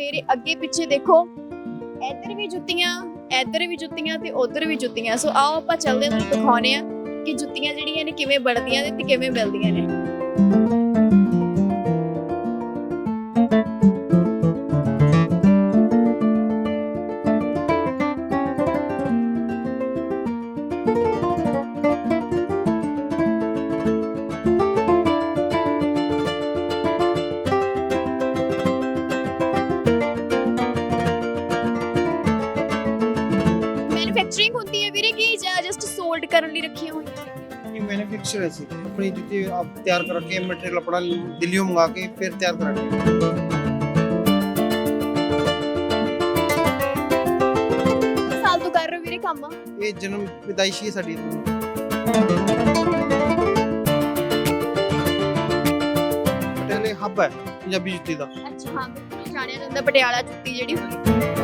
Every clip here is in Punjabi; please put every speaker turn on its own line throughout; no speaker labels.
ਮੇਰੇ ਅੱਗੇ ਪਿੱਛੇ ਦੇਖੋ। ਇੱਧਰ ਵੀ ਜੁੱਤੀਆਂ, ਇੱਧਰ ਵੀ ਜੁੱਤੀਆਂ ਤੇ ਉੱਧਰ ਵੀ ਜੁੱਤੀਆਂ। ਸੋ ਆਓ ਆਪਾਂ ਚੱਲਦੇ ਹਾਂ, ਤੁਹਾਨੂੰ ਦਿਖਾਉਂਦੇ ਆ ਕਿ ਜੁੱਤੀਆਂ ਜਿਹੜੀਆਂ ਨੇ ਕਿਵੇਂ ਬਣਦੀਆਂ ਨੇ ਤੇ ਕਿਵੇਂ ਮਿਲਦੀਆਂ ਨੇ।
अपनी जूती आप तैयार करके मटेरियल अपना दिल्ली मंगा के फिर तैयार कराते हैं
ਕਿੰਨੇ ਸਾਲ ਤੋਂ ਕਰ ਰਹੇ ਹੋ ਵੀਰੇ ਕੰਮ
ये जन्म पैदाइशी है साड़ी पटेले हब है पंजाबी जुत्ती ਦਾ
ਅੱਛਾ ਹਾਂ ਬਿਲਕੁਲ ਜਾਣਿਆ ਜਾਂਦਾ ਪਟਿਆਲਾ ਜੁੱਤੀ ਜਿਹੜੀ ਹੁੰਦੀ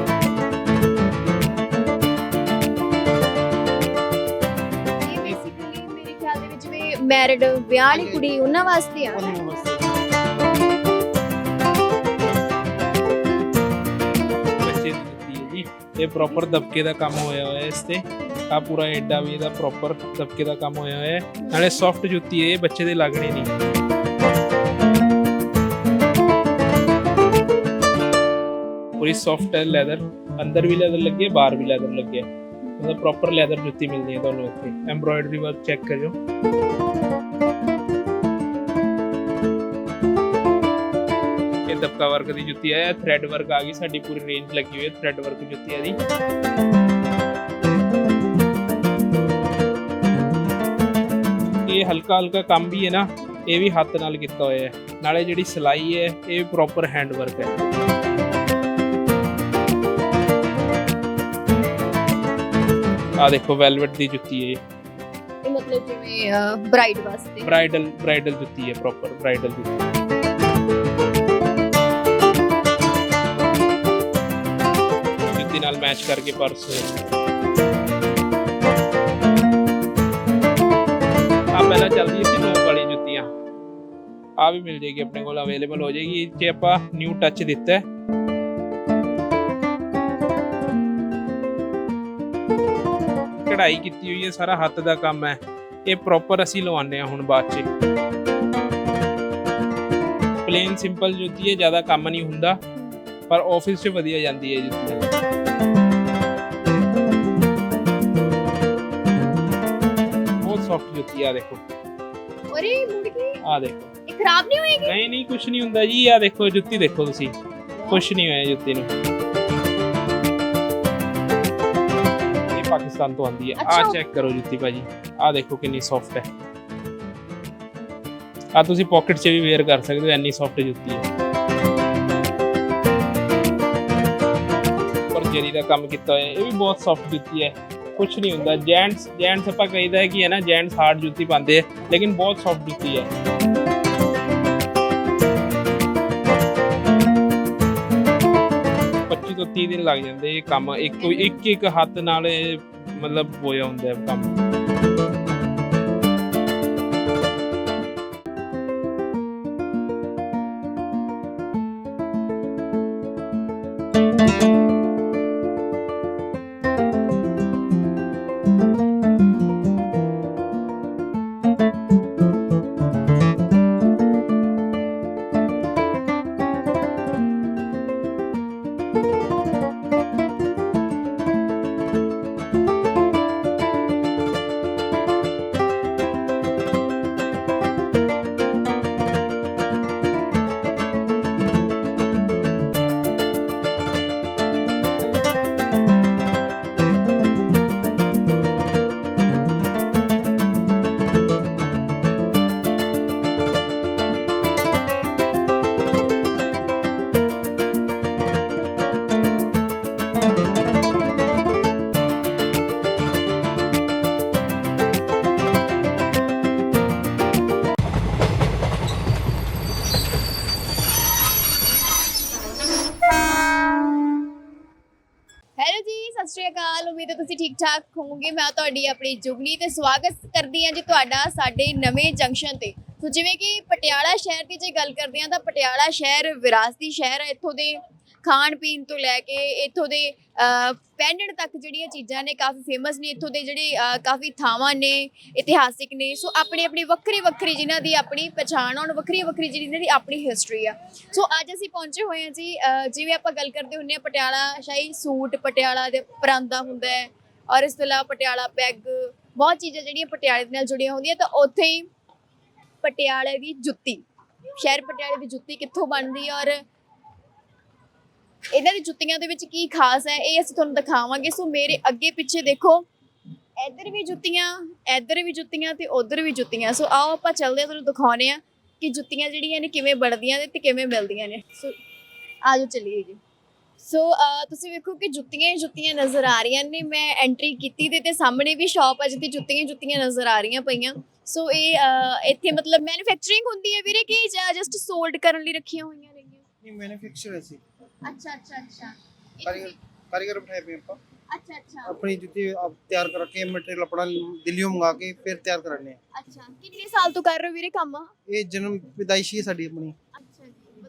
ਮੈਰਿਡ ਵਿਆਹ ਵਾਲੀ ਕੁੜੀ ਉਹਨਾਂ ਵਾਸਤੇ ਆ।
ਉਹਨੂੰ ਵਾਸਤੇ।
ਬੱਚੇ ਦੀ ਜੁੱਤੀ ਹੈ ਜੀ। ਇਹ ਪ੍ਰੋਪਰ ਦਬਕੇ ਦਾ ਕੰਮ ਹੋਇਆ ਹੋਇਆ ਹੈ ਇਸ ਤੇ। ਆ ਪੂਰਾ ਐਡਾ ਵੀ ਇਹਦਾ ਪ੍ਰੋਪਰ ਦਬਕੇ ਦਾ ਕੰਮ ਹੋਇਆ ਹੋਇਆ ਹੈ। ਨਾਲੇ ਸੌਫਟ ਜੁੱਤੀ ਹੈ ਇਹ ਬੱਚੇ ਦੇ ਲੱਗਣੀ ਨਹੀਂ। ਪੂਰੀ ਸੌਫਟ ਹੈ ਲੈਦਰ ਅੰਦਰ ਵੀ ਲੈਦਰ ਲੱਗੀ ਬਾਹਰ ਵੀ ਲੈਦਰ ਲੱਗਿਆ ਹੈ। ਮਤਲਬ ਪ੍ਰੋਪਰ ਲੈਦਰ ਜੁੱਤੀ ਮਿਲਦੀ ਹੈ ਤੁਹਾਨੂੰ ਇੱਥੇ। ਐਮਬ੍ਰੋਇਡਰੀ ਵਰਕ ਚੈੱਕ ਕਰਿਓ। ਇਹ ਦਬਕਾ ਵਰਕ ਦੀ ਜੁੱਤੀ ਹੈ ਥ੍ਰੈਡ ਵਰਕ ਆ ਗਈ, ਸਾਡੀ ਪੂਰੀ ਰੇਂਜ ਲੱਗੀ ਹੋਈ ਹੈ ਥ੍ਰੈਡ ਵਰਕ ਜੁੱਤੀ ਹੈ ਦੀ। ਇਹ ਹਲਕਾ ਹਲਕਾ ਕੰਮ ਵੀ ਹੈ ਨਾ, ਇਹ ਵੀ ਹੱਥ ਨਾਲ ਕੀਤਾ ਹੋਇਆ ਹੈ। ਨਾਲੇ ਜਿਹੜੀ ਸਿਲਾਈ ਹੈ, ਇਹ ਪ੍ਰੋਪਰ ਹੈਂਡ ਵਰਕ ਹੈ। ਆ ਦੇਖੋ ਵੈਲਵਟ ਦੀ ਜੁੱਤੀ ਹੈ
ਇਹ। ਮਤਲਬ ਜਿਵੇਂ ਬ੍ਰਾਈਡ ਵਾਸਤੇ।
ਬ੍ਰਾਈਡਲ ਬ੍ਰਾਈਡਲ ਜੁੱਤੀ ਹੈ ਪ੍ਰੋਪਰ ਬ੍ਰਾਈਡਲ ਜੁੱਤੀ। ਜੁੱਤੀ ਨਾਲ ਮੈਚ ਕਰਕੇ ਪਰਸ ਆ ਪਹਿਲਾਂ ਚੱਲਦੀ ਸੀ ਨੋਕ ਵਾਲੀ ਜੁੱਤੀਆਂ। ਆ ਵੀ ਮਿਲ ਜੇਗੀ ਆਪਣੇ ਕੋਲ ਅਵੇਲੇਬਲ ਹੋ ਜਾਏਗੀ। ਇਹ 'ਚ ਆਪਾਂ ਨਿਊ ਟੱਚ ਦਿੱਤਾ ਹੈ ਕਢਾਈ ਕੀਤੀ ਹੋਈ ਹੈ ਸਾਰਾ ਹੱਥ ਦਾ ਕੰਮ ਹੈ। ਇਹ ਪ੍ਰੋਪਰ ਅਸੀਂ ਲਵਾਉਂਦੇ ਆ ਹੁਣ ਬਾਅਦ ਚ। ਪਲੇਨ ਸਿੰਪਲ ਜੁੱਤੀ ਹੈ ਜ਼ਿਆਦਾ ਕੰਮ ਨਹੀਂ ਹੁੰਦਾ। ਪਰ ਆਫਿਸ 'ਚ ਵਧੀਆ ਜਾਂਦੀ ਹੈ ਜੁੱਤੀ। ਬਹੁਤ ਸੌਫਟ ਜੁੱਤੀ ਆ ਦੇਖੋ।
ਅਰੇ ਮੁੜ ਗਈ
ਆ ਦੇਖੋ।
ਇਹ ਖਰਾਬ ਨਹੀਂ ਹੋਏਗੀ?
ਨਹੀਂ ਨਹੀਂ ਕੁਝ ਨਹੀਂ ਹੁੰਦਾ ਜੀ। ਆ ਦੇਖੋ ਜੁੱਤੀ ਦੇਖੋ ਤੁਸੀਂ। ਕੁਝ ਨਹੀਂ ਹੋਇਆ ਜੁੱਤੀ ਨੂੰ। ਪਾਕਿਸਤਾਨ ਤੋਂ ਆਂਦੀ ਹੈ। ਆ
ਅੱਛਾ।
ਚੈੱਕ ਕਰੋ ਜੁੱਤੀ ਭਾਜੀ। ਆ ਦੇਖੋ ਕਿੰਨੀ ਸੌਫਟ ਹੈ। ਆ ਤੁਸੀਂ ਪਾਕਟ 'ਚ ਵੀ ਵੇਅਰ ਕਰ ਸਕਦੇ ਹੋ ਇੰਨੀ ਸੌਫਟ ਜੁੱਤੀ ਹੈ। ਪਰ ਜਰੀ ਦਾ ਕੰਮ ਕੀਤਾ ਹੋਇਆ ਹੈ, ਇਹ ਵੀ ਬਹੁਤ ਸੌਫਟ ਜੁੱਤੀ ਹੈ। ਕੁਝ ਨਹੀਂ ਹੁੰਦਾ। ਜੈਂਟਸ ਜੈਂਟਸ ਆਪਾਂ ਕਹੀਦਾ ਹੈ ਕਿ ਹੈ ਨਾ ਜੈਂਟਸ ਹਾਰਡ ਜੁੱਤੀ ਪਾਉਂਦੇ ਆ ਲੇਕਿਨ ਬਹੁਤ ਸੌਫਟ ਜੁੱਤੀ ਹੈ। ਪੱਚੀ ਤੋਂ 30 ਦਿਨ ਲੱਗ ਜਾਂਦੇ ਇਹ ਕੰਮ। ਇੱਕ ਇੱਕ ਇੱਕ ਹੱਥ ਨਾਲ ਇਹ ਮਤਲਬ ਹੋਇਆ ਹੁੰਦਾ ਹੈ ਕੰਮ।
ਠਾਕ ਮੈਂ ਤੁਹਾਡੀ ਆਪਣੀ ਜੁਗਨੀ ਤੇ ਸਵਾਗਤ ਕਰਦੀ ਹਾਂ ਜੀ ਤੁਹਾਡਾ ਸਾਡੇ ਨਵੇਂ ਜੰਕਸ਼ਨ ਤੇ। ਸੋ ਜਿਵੇਂ ਕਿ ਪਟਿਆਲਾ ਸ਼ਹਿਰ ਦੀ ਜੇ ਗੱਲ ਕਰਦੇ ਹਾਂ ਤਾਂ ਪਟਿਆਲਾ ਸ਼ਹਿਰ ਵਿਰਾਸਤੀ ਸ਼ਹਿਰ ਹੈ। ਇੱਥੋਂ ਦੇ ਖਾਣ ਪੀਣ ਤੋਂ ਲੈ ਕੇ ਇੱਥੋਂ ਦੇ ਪਹਿਨਣ ਤੱਕ ਜਿਹੜੀਆਂ ਚੀਜ਼ਾਂ ਨੇ ਕਾਫੀ ਫੇਮਸ ਨੇ। ਇੱਥੋਂ ਦੇ ਜਿਹੜੇ ਕਾਫੀ ਥਾਵਾਂ ਨੇ, ਇਤਿਹਾਸਿਕ ਨੇ। ਸੋ ਆਪਣੀ ਆਪਣੀ ਵੱਖਰੀ ਵੱਖਰੀ ਜਿਨ੍ਹਾਂ ਦੀ ਆਪਣੀ ਪਛਾਣ ਔਰ ਵੱਖਰੀ ਵੱਖਰੀ ਜਿਨ੍ਹਾਂ ਦੀ ਆਪਣੀ ਹਿਸਟਰੀ ਆ। ਸੋ ਅੱਜ ਅਸੀਂ ਪਹੁੰਚੇ ਹੋਏ ਹਾਂ ਜੀ ਜਿਵੇਂ ਆਪਾਂ ਗੱਲ ਕਰਦੇ ਹੁੰਦੇ ਆ ਪਟਿਆਲਾ ਸ਼ਾਹੀ ਸੂਟ, ਪਟਿਆਲਾ ਦੇ ਪਰਾਂਦਾ ਹੁੰਦਾ ਹੈ। ਔਰ ਇਸ ਤੋਂ ਇਲਾਵਾ ਪਟਿਆਲਾ ਪੈਗ, ਬਹੁਤ ਚੀਜ਼ਾਂ ਜਿਹੜੀਆਂ ਪਟਿਆਲੇ ਦੇ ਨਾਲ ਜੁੜੀਆਂ ਹੁੰਦੀਆਂ, ਤਾਂ ਉੱਥੇ ਹੀ ਪਟਿਆਲੇ ਦੀ ਜੁੱਤੀ, ਸ਼ਹਿਰ ਪਟਿਆਲੇ ਦੀ ਜੁੱਤੀ ਕਿੱਥੋਂ ਬਣਦੀ ਔਰ ਇਹਨਾਂ ਦੀ ਜੁੱਤੀਆਂ ਦੇ ਵਿੱਚ ਕੀ ਖਾਸ ਹੈ, ਇਹ ਅਸੀਂ ਤੁਹਾਨੂੰ ਦਿਖਾਵਾਂਗੇ। ਸੋ ਮੇਰੇ ਅੱਗੇ ਪਿੱਛੇ ਦੇਖੋ, ਇੱਧਰ ਵੀ ਜੁੱਤੀਆਂ, ਇੱਧਰ ਵੀ ਜੁੱਤੀਆਂ ਤੇ ਉੱਧਰ ਵੀ ਜੁੱਤੀਆਂ। ਸੋ ਆਓ ਆਪਾਂ ਚੱਲਦੇ ਹਾਂ, ਤੁਹਾਨੂੰ ਦਿਖਾਉਨੇ ਆ ਕਿ ਜੁੱਤੀਆਂ ਜਿਹੜੀਆਂ ਨੇ ਕਿਵੇਂ ਬਣਦੀਆਂ ਨੇ ਤੇ ਕਿਵੇਂ ਮਿਲਦੀਆਂ ਨੇ। ਸੋ ਆਜੋ ਚੱਲੀਏ ਜੀ। ਸੋ ਅਹ, ਤੁਸੀਂ ਵੇਖੋ ਕਿ ਜੁੱਤੀਆਂ ਹੀ ਜੁੱਤੀਆਂ ਨਜ਼ਰ ਆ ਰਹੀਆਂ ਨੇ। ਮੈਂ ਐਂਟਰੀ ਕੀਤੀ ਤੇ ਤੇ ਸਾਹਮਣੇ ਵੀ ਸ਼ਾਪ ਆ ਜਿੱਥੇ ਜੁੱਤੀਆਂ ਹੀ ਜੁੱਤੀਆਂ ਨਜ਼ਰ ਆ ਰਹੀਆਂ ਪਈਆਂ। ਸੋ ਇਹ ਅਹ, ਇੱਥੇ ਮਤਲਬ ਮੈਨੂਫੈਕਚਰਿੰਗ ਹੁੰਦੀ ਹੈ ਵੀਰੇ ਕਿ ਜਸਟ ਸੋਲਡ ਕਰਨ ਲਈ ਰੱਖੀਆਂ ਹੋਈਆਂ ਨੇਗੀਆਂ
ਨਹੀਂ ਮੈਨੂਫੈਕਚਰ ਹੈ ਸੀ।
ਅੱਛਾ ਅੱਛਾ ਅੱਛਾ।
ਕਾਰੀਗਰ ਕਾਰੀਗਰ ਬਿਠਾਏ ਪਏ ਆਪਾਂ।
ਅੱਛਾ ਅੱਛਾ।
ਆਪਣੀ ਜੁੱਤੀ ਆਪ ਤਿਆਰ ਕਰਕੇ ਮਟੀਰੀਅਲ ਆਪਣਾ ਦਿੱਲੀੋਂ ਮੰਗਾ ਕੇ ਫਿਰ ਤਿਆਰ ਕਰਨੇ ਆ
ਅੱਛਾ। ਕਿੰਨੇ ਸਾਲ ਤੋਂ ਕਰ ਰਹੇ ਹੋ ਵੀਰੇ ਕੰਮ?
ਇਹ ਜਨਮ ਵਿਦਾਇਸ਼ੀ ਹੈ ਸਾਡੀ ਆਪਣੀ।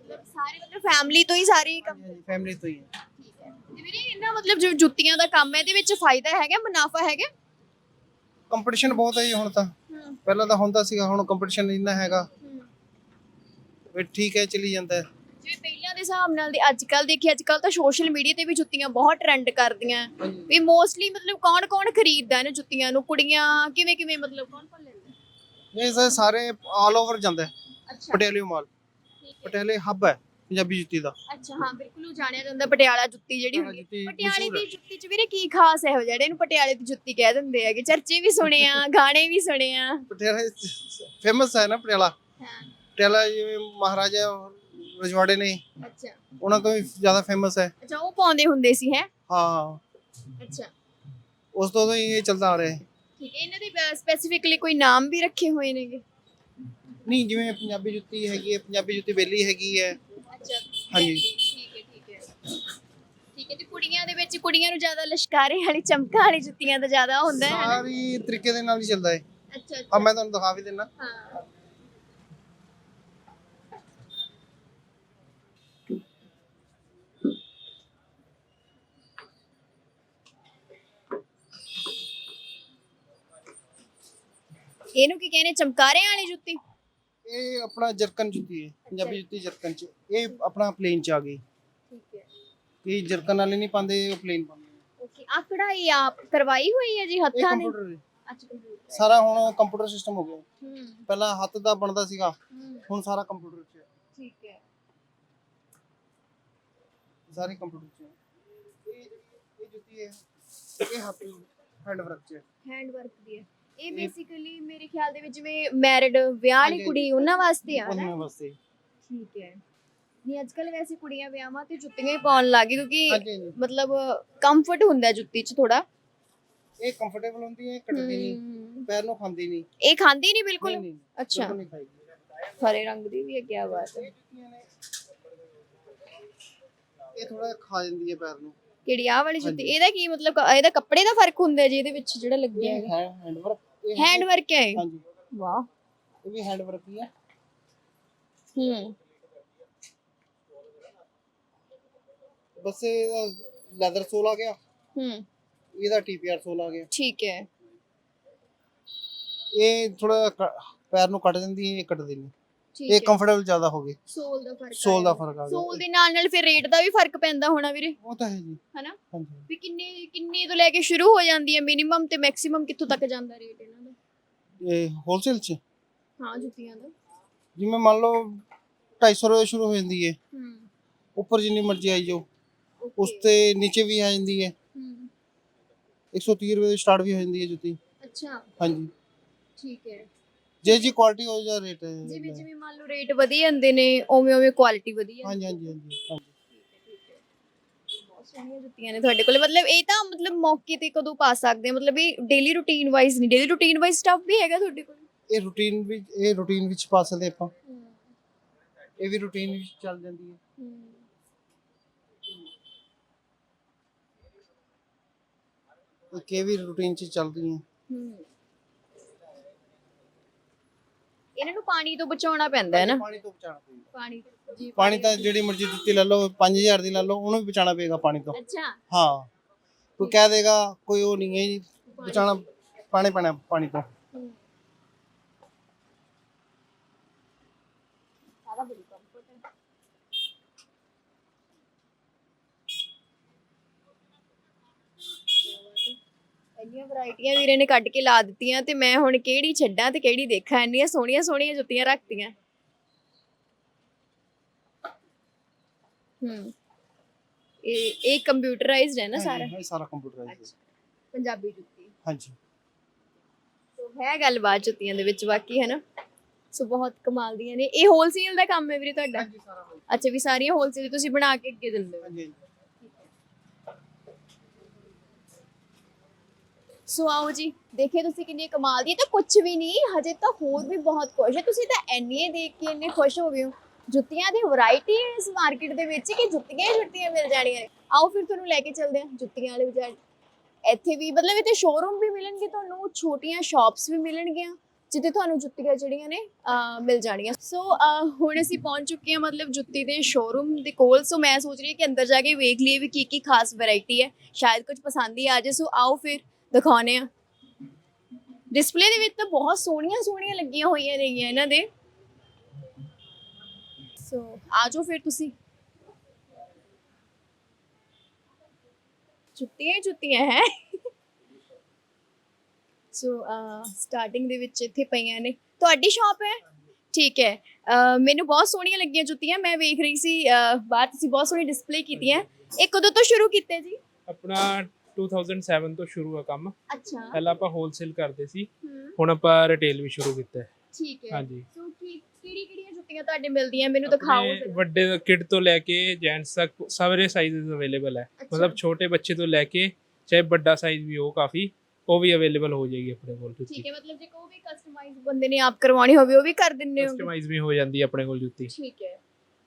ਮਤਲਬ ਸਾਰੇ ਮਤਲਬ ਫੈਮਿਲੀ ਤੋਂ ਹੀ ਸਾਰੇ ਇਹ ਕੰਮ
ਫੈਮਿਲੀ ਤੋਂ ਹੀ ਹੈ।
ਠੀਕ ਹੈ। ਤੇ ਵੀਰੇ ਇਹਨਾਂ ਮਤਲਬ ਜੋ ਜੁੱਤੀਆਂ ਦਾ ਕੰਮ ਹੈ ਇਹਦੇ ਵਿੱਚ ਫਾਇਦਾ ਹੈਗਾ ਮੁਨਾਫਾ ਹੈਗਾ?
ਕੰਪੀਟੀਸ਼ਨ ਬਹੁਤ ਹੈ ਜੀ ਹੁਣ ਤਾਂ।
ਹੂੰ।
ਪਹਿਲਾਂ ਤਾਂ ਹੁੰਦਾ ਸੀਗਾ ਹੁਣ ਕੰਪੀਟੀਸ਼ਨ ਇੰਨਾ ਹੈਗਾ।
ਹੂੰ।
ਫਿਰ ਠੀਕ ਹੈ ਚਲੀ ਜਾਂਦਾ ਹੈ।
ਜਿਵੇਂ ਪਹਿਲਾਂ ਦੇ ਹਿਸਾਬ ਨਾਲ ਦੇ ਅੱਜ ਕੱਲ ਦੇਖੀ ਅੱਜ ਕੱਲ ਤਾਂ ਸੋਸ਼ਲ ਮੀਡੀਆ ਤੇ ਵੀ ਜੁੱਤੀਆਂ ਬਹੁਤ ਟ੍ਰੈਂਡ ਕਰਦੀਆਂ। ਵੀ ਮੋਸਟਲੀ ਮਤਲਬ ਕੌਣ ਕੌਣ ਖਰੀਦਦਾ ਇਹਨਾਂ ਜੁੱਤੀਆਂ ਨੂੰ? ਕੁੜੀਆਂ ਕਿਵੇਂ ਕਿਵੇਂ ਮਤਲਬ ਕੌਣ ਕੌਣ ਲੈਂਦਾ?
ਇਹ ਸਰ ਸਾਰੇ ਆਲ ਓਵਰ ਜਾਂਦਾ ਹੈ। ਮਾਲ। ਪਟਿਆਲੇ ਹੱਬ ਹੈ ਪੰਜਾਬੀ ਜੁੱਤੀ ਦਾ।
ਅੱਛਾ ਹਾਂ ਬਿਲਕੁਲ ਉਹ ਜਾਣਿਆ ਜਾਂਦਾ ਪਟਿਆਲਾ ਜੁੱਤੀ ਜਿਹੜੀ
ਪਟਿਆਲਾ
ਹੁੰਦੀ ਹੈ। ਪਟਿਆਲੇ
ਮਸ਼ਹੂਰ
ਦੀ
ਹੈ।
ਜੁੱਤੀ ਚ ਵੀਰੇ ਕੀ ਖਾਸ ਹੈ ਜਿਹੜੇ ਇਹਨੂੰ ਪਟਿਆਲੇ ਦੀ ਜੁੱਤੀ ਕਹਿ ਦਿੰਦੇ ਹੈਗੇ। ਚਰਚੇ ਵੀ ਸੁਣੇ ਆ ਗਾਣੇ ਵੀ ਸੁਣੇ ਆ।
ਪਟਿਆਲੇ ਫੇਮਸ ਹੈ ਨਾ ਪਟਿਆਲਾ?
ਹਾਂ।
ਪਟਿਆਲਾ ਜਿਵੇਂ ਮਹਾਰਾਜਾ ਰਜਵਾੜੇ ਨੇ।
ਅੱਛਾ।
ਉਹਨਾਂ ਤੋਂ ਵੀ ਜ਼ਿਆਦਾ ਫੇਮਸ ਹੈ।
ਅੱਛਾ ਉਹ ਪਾਉਂਦੇ ਹੁੰਦੇ ਸੀ ਹੈ?
ਹਾਂ।
ਅੱਛਾ।
ਉਸ ਤੋਂ ਹੀ ਇਹ ਚੱਲਦਾ ਆ ਰਿਹਾ ਹੈ।
ਠੀਕ ਹੈ ਇਹਨਾਂ ਦੇ ਸਪੈਸੀਫਿਕਲੀ ਕੋਈ ਨਾਮ ਵੀ ਰੱਖੇ ਹੋਏ ਨੇਗੇ?
ਨਹੀਂ ਜਿਵੇਂ ਪੰਜਾਬੀ ਜੁੱਤੀ ਹੈਗੀ ਹੈ ਪੰਜਾਬੀ ਜੁੱਤੀ ਬੇਲੀ ਹੈਗੀ ਹੈ।
ਅੱਛਾ
ਹਾਂਜੀ।
ਠੀਕ ਹੈ ਠੀਕ ਹੈ। ਠੀਕ ਹੈ ਤੇ ਕੁੜੀਆਂ ਦੇ ਵਿੱਚ ਕੁੜੀਆਂ ਨੂੰ ਜ਼ਿਆਦਾ ਲਸ਼ਕਾਰੇ ਵਾਲੀ ਚਮਕਾਂ ਵਾਲੀ ਜੁੱਤੀਆਂ ਦਾ ਜ਼ਿਆਦਾ ਹੁੰਦਾ ਹੈ ਹਨਾ?
ਸਾਰੀ ਤਰੀਕੇ ਦੇ ਨਾਲ ਹੀ ਚੱਲਦਾ ਹੈ।
ਅੱਛਾ
ਆ
ਅੱਛਾ
ਮੈਂ ਤੁਹਾਨੂੰ ਦਿਖਾ ਵੀ ਦਿੰਦਾ।
ਹਾਂ। ਇਹਨੂੰ ਕੀ ਕਹਿੰਦੇ ਚਮਕਾਰਿਆਂ ਵਾਲੀ ਜੁੱਤੀ?
ਇਹ ਆਪਣਾ ਜਰਕਨ ਜੁੱਤੀ ਹੈ ਪੰਜਾਬੀ ਜੁੱਤੀ ਜਰਕਨ ਚ। ਇਹ ਆਪਣਾ ਪਲੇਨ ਚ ਆ ਗਈ।
ਠੀਕ ਹੈ।
ਕਿ ਜਰਕਨ ਵਾਲੇ ਨਹੀਂ ਪਾਉਂਦੇ ਉਹ ਪਲੇਨ ਪਾਉਂਦੇ।
ਓਕੇ ਆ ਕਢਾਈ ਆਪ ਕਰਵਾਈ ਹੋਈ ਹੈ ਜੀ
ਇਹ
ਹੱਥਾਂ ਨੇ
ਕੰਪਿਊਟਰ
ਅੱਛਾ ਕੰਪਿਊਟਰ
ਸਾਰਾ ਹੁਣ ਕੰਪਿਊਟਰ ਸਿਸਟਮ ਹੋ ਗਿਆ।
ਹੂੰ।
ਪਹਿਲਾਂ ਹੱਥ ਦਾ ਬਣਦਾ ਸੀਗਾ
ਹੂੰ।
ਹੁਣ ਸਾਰਾ ਕੰਪਿਊਟਰ ਚ ਹੈ।
ਠੀਕ ਹੈ।
ਸਾਰੇ ਕੰਪਿਊਟਰ ਚ ਹੈ। ਇਹ ਜਿਹੜੀ ਇਹ ਜੁੱਤੀ ਹੈ ਇਹ ਹੱਥ ਹੈਂਡ ਵਰਕ ਚ ਹੈ।
ਹੈਂਡ ਵਰਕ ਦੀ ਹੈ। ਇਹ ਬੇਸਿਕਲੀ ਮੇਰੇ ਖਿਆਲ ਦੇ ਵਿੱਚ ਜਿਵੇਂ ਮੈਰਿਡ ਵਿਆਹ ਵਾਲੀ ਕੁੜੀ ਉਹਨਾਂ ਵਾਸਤੇ ਆ ਨਾ?
ਉਹਨਾਂ ਵਾਸਤੇ।
ਠੀਕ ਹੈ। ਨਹੀਂ ਅੱਜ ਕੱਲ ਵੈਸੇ ਕੁੜੀਆਂ ਵਿਆਹਾਂ ਤੇ ਜੁੱਤੀਆਂ ਹੀ ਪਾਉਣ ਲੱਗ ਗਈ ਕਿਉਂਕਿ
ਹਾਂਜੀ
ਮਤਲਬ ਕੰਫਰਟ ਹੁੰਦਾ ਜੁੱਤੀ 'ਚ ਥੋੜਾ
ਇਹ ਕੰਫਰਟੇਬਲ ਹੁੰਦੀ ਹੈ ਕੱਟਦੀ ਨਹੀਂ ਪੈਰ ਨੂੰ ਖਾਂਦੀ ਨਹੀਂ।
ਇਹ ਖਾਂਦੀ ਨਹੀਂ ਬਿਲਕੁਲ?
ਨਹੀਂ
ਅੱਛਾ।
ਬਿਲਕੁਲ ਨਹੀਂ ਖਾਏਗੀ।
ਹਰੇ ਰੰਗ ਦੀ ਵੀ ਹੈ ਕੀ ਬਾਤ ਹੈ।
ਇਹ ਥੋੜਾ ਖਾ ਜਾਂਦੀ ਹੈ ਪੈਰ ਨੂੰ।
ਕਿਹੜੀ ਆਹ ਵਾਲੀ ਜੁੱਤੀ। ਇਹਦਾ ਕੀ ਮਤਲਬ ਕ- ਇਹਦਾ ਕੱਪੜੇ ਦਾ ਫ਼ਰਕ ਹੁੰਦਾ ਜੀ ਇਹਦੇ ਵਿੱਚ ਜਿਹੜਾ ਲੱਗਿਆ ਹੈਗਾ?
ਹੈ ਹੈਂਡ ਵਰਕ ਇਹ
ਹੈਂਡ ਵਰਕ ਹੈ ਇਹ?
ਹਾਂਜੀ।
ਵਾਹ।
ਇਹ ਵੀ ਹੈਂਡ ਵਰਕ ਹੀ ਹੈ।
ਹੂੰ।
ਬਸ ਇਹਦਾ ਲੈਦਰ ਸੋਲ ਆ ਗਿਆ।
ਹੂੰ।
ਇਹਦਾ ਟੀਪੀਆਰ ਸੋਲ ਆ ਗਿਆ।
ਠੀਕ ਹੈ।
ਇਹ ਥੋੜਾ ਪੈਰ ਨੂੰ ਕੱਟ ਦਿੰਦੀ ਹੈ ਇਹ ਕੱਟਦੀ ਨਹੀਂ ਇਹ ਕੰਫਰਟੇਬਲ ਜ਼ਿਆਦਾ ਹੋ ਗਈ
ਸੋਲ ਦਾ ਫ਼ਰਕ
ਸੋਲ ਦਾ। ਫ਼ਰਕ ਆ
ਸੋਲ
ਗਿਆ
ਦੇ ਨਾਲ ਨਾਲ ਫਿਰ ਰੇਟ ਦਾ ਵੀ ਫ਼ਰਕ ਪੈਂਦਾ ਹੋਣਾ ਵੀਰੇ।
ਉਹ ਤਾਂ ਹੈ ਜੀ।
ਹਨਾ?
ਹਾਂਜੀ।
ਵੀ ਕਿੰਨੇ ਕਿੰਨੇ ਤੋਂ ਲੈ ਕੇ ਸ਼ੁਰੂ ਹੋ ਜਾਂਦੀ ਹੈ ਮਿਨੀਮਮ ਤੇ ਮੈਕਸਿਮਮ ਕਿੱਥੋਂ ਤੱਕ ਜਾਂਦਾ ਰੇਟ ਇਹਨਾਂ ਦਾ?
ਇਹ ਹੋਲਸੇਲ ਚ?
ਹਾਂ ਜੁੱਤੀਆਂ ਦਾ।
ਜਿਵੇਂ ਮੰਨ ਲਓ 250 ਰੁਪਏ ਸ਼ੁਰੂ ਹੋ ਜਾਂਦੀ ਹੈ।
ਹੂੰ।
ਉੱਪਰ ਜਿੰਨੀ ਮਰਜ਼ੀ ਆਈ ਜਾਓ। ਉਸ ਤੇ ਨੀਚੇ ਵੀ ਆ ਜਾਂਦੀ ਹੈ।
ਹੂੰ।
130 ਰੁਪਏ ਤੋਂ ਸਟਾਰਟ ਵੀ ਹੋ ਜਾਂਦੀ ਹੈ ਜੁੱਤੀ।
ਅੱਛਾ।
ਹਾਂਜੀ।
ਠੀਕ ਹੈ।
ਜੇ ਜੀ ਕੁਆਲਿਟੀ ਹੋ ਜਾ ਰੇਟ ਹੈ
ਜਿਵੇਂ ਜਿਵੇਂ ਮੰਨ ਲਓ ਰੇਟ ਵਧੀ ਜਾਂਦੇ ਨੇ ਉਵੇਂ ਉਵੇਂ ਕੁਆਲਿਟੀ ਵਧੀ ਜਾਂਦੀ
ਹਾਂਜੀ ਹਾਂਜੀ ਹਾਂਜੀ ਹਾਂਜੀ।
ਬਹੁਤ ਸੋਹਣੀਆਂ ਜੁੱਤੀਆਂ ਨੇ ਤੁਹਾਡੇ ਕੋਲ। ਮਤਲਬ ਇਹ ਤਾਂ ਮਤਲਬ ਮੌਕੇ ਤੇ ਕਦੋਂ ਪਾ ਸਕਦੇ ਆ? ਮਤਲਬ ਇਹ ਡੇਲੀ ਰੂਟੀਨ ਵਾਈਜ਼ ਨਹੀਂ ਡੇਲੀ ਰੂਟੀਨ ਵਾਈਜ਼ ਸਟਫ ਵੀ ਹੈਗਾ ਤੁਹਾਡੇ ਕੋਲ?
ਇਹ ਰੂਟੀਨ ਵਿੱਚ ਇਹ ਰੂਟੀਨ ਵਿੱਚ ਪਾ ਸਕਦੇ ਆਪਾਂ। ਇਹ ਵੀ ਰੂਟੀਨ ਵਿੱਚ ਚੱਲ ਜਾਂਦੀ ਹੈ। ਇਹ ਵੀ ਰੂਟੀਨ ਚ ਚੱਲਦੀ ਹੈ
ਹੂੰ ਇਹ ਇਹਨਾਂ ਨੂੰ ਪਾਣੀ ਤੋਂ ਬਚਾਉਣਾ ਪੈਂਦਾ ਹੈ ਨਾ।
ਪਾਣੀ ਤੋਂ ਬਚਾਉਣਾ ਪਏਗਾ।
ਪਾਣੀ ਜੀ
ਪਾਣੀ ਤਾਂ ਜਿਹੜੀ ਮਰਜ਼ੀ ਜੁੱਤੀ ਲੈ ਲਓ 5000 ਦੀ ਲੈ ਲਓ ਉਹਨੂੰ ਵੀ ਬਚਾਉਣਾ ਪਏਗਾ ਪਾਣੀ ਤੋਂ।
ਅੱਛਾ।
ਹਾਂ। ਕੋਈ ਕਹਿ ਦੇਗਾ ਕੋਈ ਉਹ ਨਹੀਂ ਹੈ ਜੀ ਬਚਾਉਣਾ ਪਾਣੀ ਪੈਣਾ ਪਾਣੀ ਤੋਂ
ਸਾਰਾ ਬੜੀ ਕੰਫਰਟ ਹੈ ਇੰਨੀਆਂ ਵੈਰਾਈਟੀਆਂ ਵੀਰੇ ਨੇ ਕੱਢ ਕੇ ਲਾ ਦਿੱਤੀਆਂ ਤੇ ਮੈਂ ਹੁਣ ਕਿਹੜੀ ਛੱਡਾਂ ਤੇ ਕਿਹੜੀ ਦੇਖਾਂ? ਇੰਨੀਆਂ ਸੋਹਣੀਆਂ ਸੋਹਣੀਆਂ ਜੁੱਤੀਆਂ ਰੱਖਤੀਆਂ। ਹੂੰ। ਇਹ ਇਹ ਕੰਪਿਊਟਰਾਈਜ਼ਡ ਹੈ ਨਾ ਸਾਰਾ?
ਇਹ ਸਾਰਾ ਕੰਪਿਊਟਰਾਈਜ਼
ਪੰਜਾਬੀ ਜੁੱਤੀ।
ਹਾਂਜੀ।
ਸੋ ਹੈ ਗੱਲਬਾਤ ਜੁੱਤੀਆਂ ਦੇ ਵਿੱਚ ਬਾਕੀ ਹੈ ਨਾ? ਸੋ ਬਹੁਤ ਕਮਾਲ ਦੀਆਂ ਨੇ। ਇਹ ਹੋਲਸੇਲ ਦਾ ਕੰਮ ਹੈ ਵੀਰੇ ਤੁਹਾਡਾ?
ਹਾਂਜੀ ਸਾਰਾ
ਅੱਛਾ ਵੀ ਸਾਰੀਆਂ ਹੋਲਸੇਲ ਤੁਸੀਂ ਬਣਾ ਕੇ ਅੱਗੇ ਦਿੰਦੇ ਹੋ।
ਹਾਂਜੀ।
ਸੋ ਆਓ ਜੀ ਦੇਖੇ ਤੁਸੀਂ ਕਿੰਨੀ ਕਮਾਲ ਦੀ ਹੈ। ਤਾਂ ਕੁਝ ਵੀ ਨਹੀਂ, ਹਜੇ ਤਾਂ ਹੋਰ ਵੀ ਬਹੁਤ ਕੁਝ ਹੈ। ਤੁਸੀਂ ਤਾਂ ਐਨੇ ਦੇਖ ਕੇ ਇੰਨੇ ਖੁਸ਼ ਹੋ ਗਏ ਹੋ। ਜੁੱਤੀਆਂ ਦੀ ਵੈਰਾਈਟੀ ਇਸ ਮਾਰਕੀਟ ਦੇ ਵਿੱਚ ਕਿ ਜੁੱਤੀਆਂ ਹੀ ਜੁੱਤੀਆਂ ਮਿਲ ਜਾਣੀਆਂ ਨੇ? ਆਓ ਫਿਰ ਤੁਹਾਨੂੰ ਲੈ ਕੇ ਚੱਲਦੇ ਹਾਂ ਜੁੱਤੀਆਂ ਵਾਲੇ ਬਾਜ਼ਾਰ। ਇੱਥੇ ਵੀ, ਮਤਲਬ ਇੱਥੇ ਸ਼ੋਰੂਮ ਵੀ ਮਿਲਣਗੇ ਤੁਹਾਨੂੰ, ਛੋਟੀਆਂ ਸ਼ਾਪਸ ਵੀ ਮਿਲਣਗੀਆਂ, ਜਿੱਥੇ ਤੁਹਾਨੂੰ ਜੁੱਤੀਆਂ ਜਿਹੜੀਆਂ ਨੇ ਮਿਲ ਜਾਣੀਆਂ। ਸੋ ਹੁਣ ਅਸੀਂ ਪਹੁੰਚ ਚੁੱਕੇ ਹਾਂ ਮਤਲਬ ਜੁੱਤੀ ਦੇ ਸ਼ੋਰੂਮ ਦੇ ਕੋਲ। ਸੋ ਮੈਂ ਸੋਚ ਰਹੀ ਹਾਂ ਕਿ ਅੰਦਰ ਜਾ ਕੇ ਵੇਖ ਲਈਏ ਵੀ ਕੀ ਕੀ ਖਾਸ ਵੈਰਾਈਟੀ ਹੈ। ਸ਼ਾਇਦ ਕੁਝ ਪਸੰਦ ਹੀ ਆ ਜਾਏ। ਸੋ ਆਓ ਫਿਰ ਦਿਖਾਉਨੇ ਆ ਡਿਸਪਲੇ ਦੇ ਵਿੱਚ ਤਾਂ ਬਹੁਤ ਸੋਹਣੀਆਂ ਸੋਹਣੀਆਂ ਲੱਗੀਆਂ ਹੋਈਆਂ ਨੇਗੀਆਂ ਇਹਨਾਂ ਦੇ। ਸੋ ਆ ਫਿਰ ਤੁਸੀਂ। ਜੁੱਤੀਆਂ ਜੁੱਤੀਆਂ ਹੈ। ਸੋ ਸਟਾਰਟਿੰਗ ਦੇ ਵਿੱਚ ਇੱਥੇ ਪਈਆਂ ਨੇ। ਤੁਹਾਡੀ ਸ਼ਾਪ ਹੈ? ਠੀਕ ਹੈ। ਮੈਨੂੰ ਬਹੁਤ ਸੋਹਣੀਆਂ ਲੱਗੀਆਂ ਜੁੱਤੀਆਂ। ਮੈਂ ਵੇਖ ਰਹੀ ਸੀ ਅਹ, ਤੁਸੀਂ ਬਹੁਤ ਸੋਹਣੀ ਡਿਸਪਲੇ ਕੀਤੀਆਂ। ਇਹ ਕਦੋਂ ਤੋਂ ਸ਼ੁਰੂ ਕੀਤੇ ਜੀ।
ਆਪਣਾ 2007 ਤੋਂ ਸ਼ੁਰੂ ਆ ਕੰਮ।
ਅੱਛਾ।
ਪਹਿਲਾਂ ਆਪਾਂ ਹੋਲਸੇਲ ਕਰਦੇ ਸੀ। ਹੁਣ ਆਪਾਂ ਰਿਟੇਲ ਵੀ ਸ਼ੁਰੂ ਕੀਤਾ ਹੈ।
ਠੀਕ ਹੈ।
ਹਾਂਜੀ।
ਸੋ ਕੀ ਕਿਹੜੀ ਕਿਹੜੀਆਂ ਜੁੱਤੀਆਂ ਤੁਹਾਡੇ ਮਿਲਦੀਆਂ? ਮੈਨੂੰ ਦਿਖਾਓ
ਆਪਣੇ
ਜ਼ਰਾ।
ਵੱਡੇ ਕਿਡ ਤੋਂ ਲੈ ਕੇ ਜੈਂਟਸ ਤੱਕ ਸਾਰੇ ਸਾਈਜ਼ਸ ਅਵੇਲੇਬਲ ਹੈ।
ਅੱਛਾ।
ਮਤਲਬ ਛੋਟੇ ਬੱਚੇ ਤੋਂ ਲੈ ਕੇ ਚਾਹੇ ਵੱਡਾ ਸਾਈਜ਼ ਵੀ ਹੋ ਕਾਫੀ ਉਹ ਵੀ ਅਵੇਲੇਬਲ ਹੋ ਜਾਏਗੀ ਆਪਣੇ ਕੋਲ ਜੁੱਤੀ।
ਠੀਕ ਹੈ ਮਤਲਬ ਜੇ ਕੋਈ ਵੀ ਕਸਟਮਾਈਜ਼ ਬੰਦੇ ਨੇ ਆਪ ਕਰਵਾਉਣੀ ਹੋਵੇ ਉਹ ਵੀ ਕਰ ਦਿੰਦੇ ਹੋ
ਕਸਟਮਾਈਜ਼ ਵੀ ਹੋ ਜਾਂਦੀ ਹੈ ਆਪਣੇ ਕੋਲ ਜੁੱਤੀ।
ਠੀਕ ਹੈ।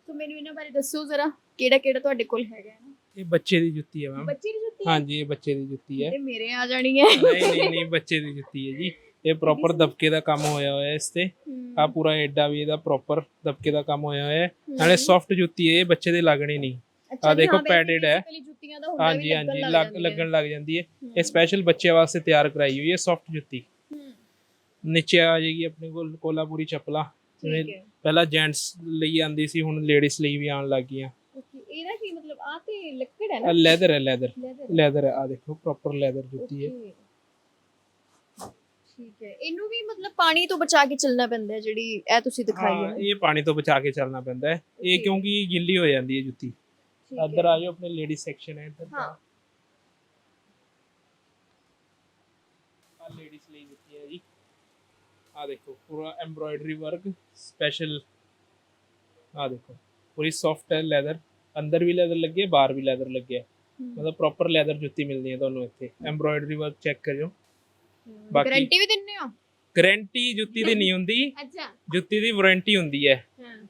ਸੋ ਮੈਨੂੰ ਇਹਨਾਂ ਬਾਰੇ ਦੱਸੋ ਜ਼ਰਾ ਕਿਹੜਾ ਕਿਹੜਾ ਤੁਹਾਡੇ ਕੋਲ ਹੈਗਾ ਹੈ? ਨਾ
ਇਹ ਬੱਚੇ ਦੀ ਜੁੱਤੀ ਹੈ ਮੈਮ।
ਬੱਚੇ ਦੀ ਜੁੱਤੀ ਹੈ?
ਹਾਂਜੀ ਇਹ ਬੱਚੇ ਦੀ ਜੁੱਤੀ ਹੈ।
ਤੇ ਮੇਰੇ ਆ ਜਾਣੀ ਹੈ।
ਨਹੀਂ ਨਹੀਂ ਨਹੀਂ ਬੱਚੇ ਦੀ ਜੁੱਤੀ ਹੈ ਜੀ। ਇਹ ਪ੍ਰੋਪਰ ਦਬਕੇ ਦਾ ਕੰਮ ਹੋਇਆ ਹੋਇਆ ਇਸ ਤੇ। ਆ ਪੂਰਾ ਐਡਾ ਵੀ ਇਹਦਾ ਪ੍ਰੋਪਰ ਦਬਕੇ ਦਾ ਕੰਮ ਹੋਇਆ ਹੋਇਆ ਹੈ। ਨਾਲੇ ਸੌਫਟ ਜੁੱਤੀ ਹੈ ਇਹ ਬੱਚੇ ਦੇ ਲੱਗਣੀ ਨਹੀਂ।
ਜੀ,
ਦੇਖੋ padded ਹੈ।
ਜੁੱਤੀਆਂ ਦਾ ਹੁੰਦਾ
ਹਾਂਜੀ ਹਾਂਜੀ। ਲੱਗਣ ਲੱਗ ਜਾਂਦੀ ਹੈ। ਇਹ ਸਪੈਸ਼ਲ ਬੱਚੇ ਵਾਸਤੇ ਤਿਆਰ ਕਰਾਈ ਹੋਈ ਹੈ ਸੌਫਟ ਜੁੱਤੀ। ਨੀਚੇ ਆ ਜਾਏਗੀ ਆਪਣੇ ਕੋਲ ਕੋਲਾਪੁਰੀ ਚੱਪਲਾਂ। ਜਿਵੇਂ ਪਹਿਲਾਂ ਜੈਂਟਸ ਲਈ ਆਂਦੀ ਸੀ ਹੁਣ ਲੇਡੀਜ਼ ਲਈ ਵੀ ਆਉਣ ਲੱਗ ਗਈਆਂ।
ਲੱਕੜ ਹੈ ਨਾ?
ਲੈਦਰ ਹੈ ਲੈਦਰ
ਲੈਦਰ
ਲੈਦਰ ਆ ਦੇਖੋ ਪ੍ਰੋਪਰ ਲੈਦਰ ਜੁੱਤੀ ਹੈ।
Okay. ਠੀਕ ਹੈ ਇਹਨੂੰ ਵੀ ਮਤਲਬ ਪਾਣੀ ਤੋਂ ਬਚਾ ਕੇ ਚੱਲਣਾ ਪੈਂਦਾ ਹੈ ਜਿਹੜੀ ਇਹ ਤੁਸੀਂ ਦਿਖਾਈ
ਹਾਂ
ਹੈ
ਇਹ ਪਾਣੀ ਤੋਂ ਬਚਾ ਕੇ ਚੱਲਣਾ ਪੈਂਦਾ ਹੈ। ਇਹ
Okay.
ਕਿਉਂਕਿ ਗਿੱਲੀ ਹੋ ਜਾਂਦੀ ਹੈ ਜੁੱਤੀ।
ਠੀਕ ਹੈ।
ਇੱਧਰ ਆ ਜਾਓ ਆਪਣੇ ਲੇਡੀ ਸੈਕਸ਼ਨ ਹੈ ਇੱਧਰ।
ਹਾਂ।
ਆ ਲੇਡੀਜ਼ ਲਈ ਜੁੱਤੀ ਹੈ ਜੀ। ਆ ਦੇਖੋ ਪੂਰਾ ਐਮਬ੍ਰੋਇਡਰੀ ਵਰਕ ਸਪੈਸ਼ਲ ਆ ਦੇਖੋ ਪੂਰੀ ਸੌਫਟ ਹੈ ਲੈਦਰ ਅੰਦਰ ਵੀ ਲੈਦਰ ਲੱਗੀ ਬਾਹਰ ਵੀ ਲੈਦਰ ਲੱਗਿਆ ਮਤਲਬ ਪ੍ਰੋਪਰ ਲੈਦਰ ਜੁੱਤੀ ਮਿਲਦੀ ਹੈ ਤੁਹਾਨੂੰ ਇੱਥੇ। ਐਮਬ੍ਰੋਇਡਰੀ ਵਰਕ ਚੈੱਕ ਕਰਿਓ। ਬਾਕੀ-
ਗਾਰੰਟੀ ਵੀ ਦਿੰਦੇ ਹੋ?
ਗਾਰੰਟੀ ਜੁੱਤੀ ਦੀ ਨਹੀਂ ਹੁੰਦੀ।
ਅੱਛਾ।
ਜੁੱਤੀ ਦੀ ਵਾਰੰਟੀ ਹੁੰਦੀ ਹੈ।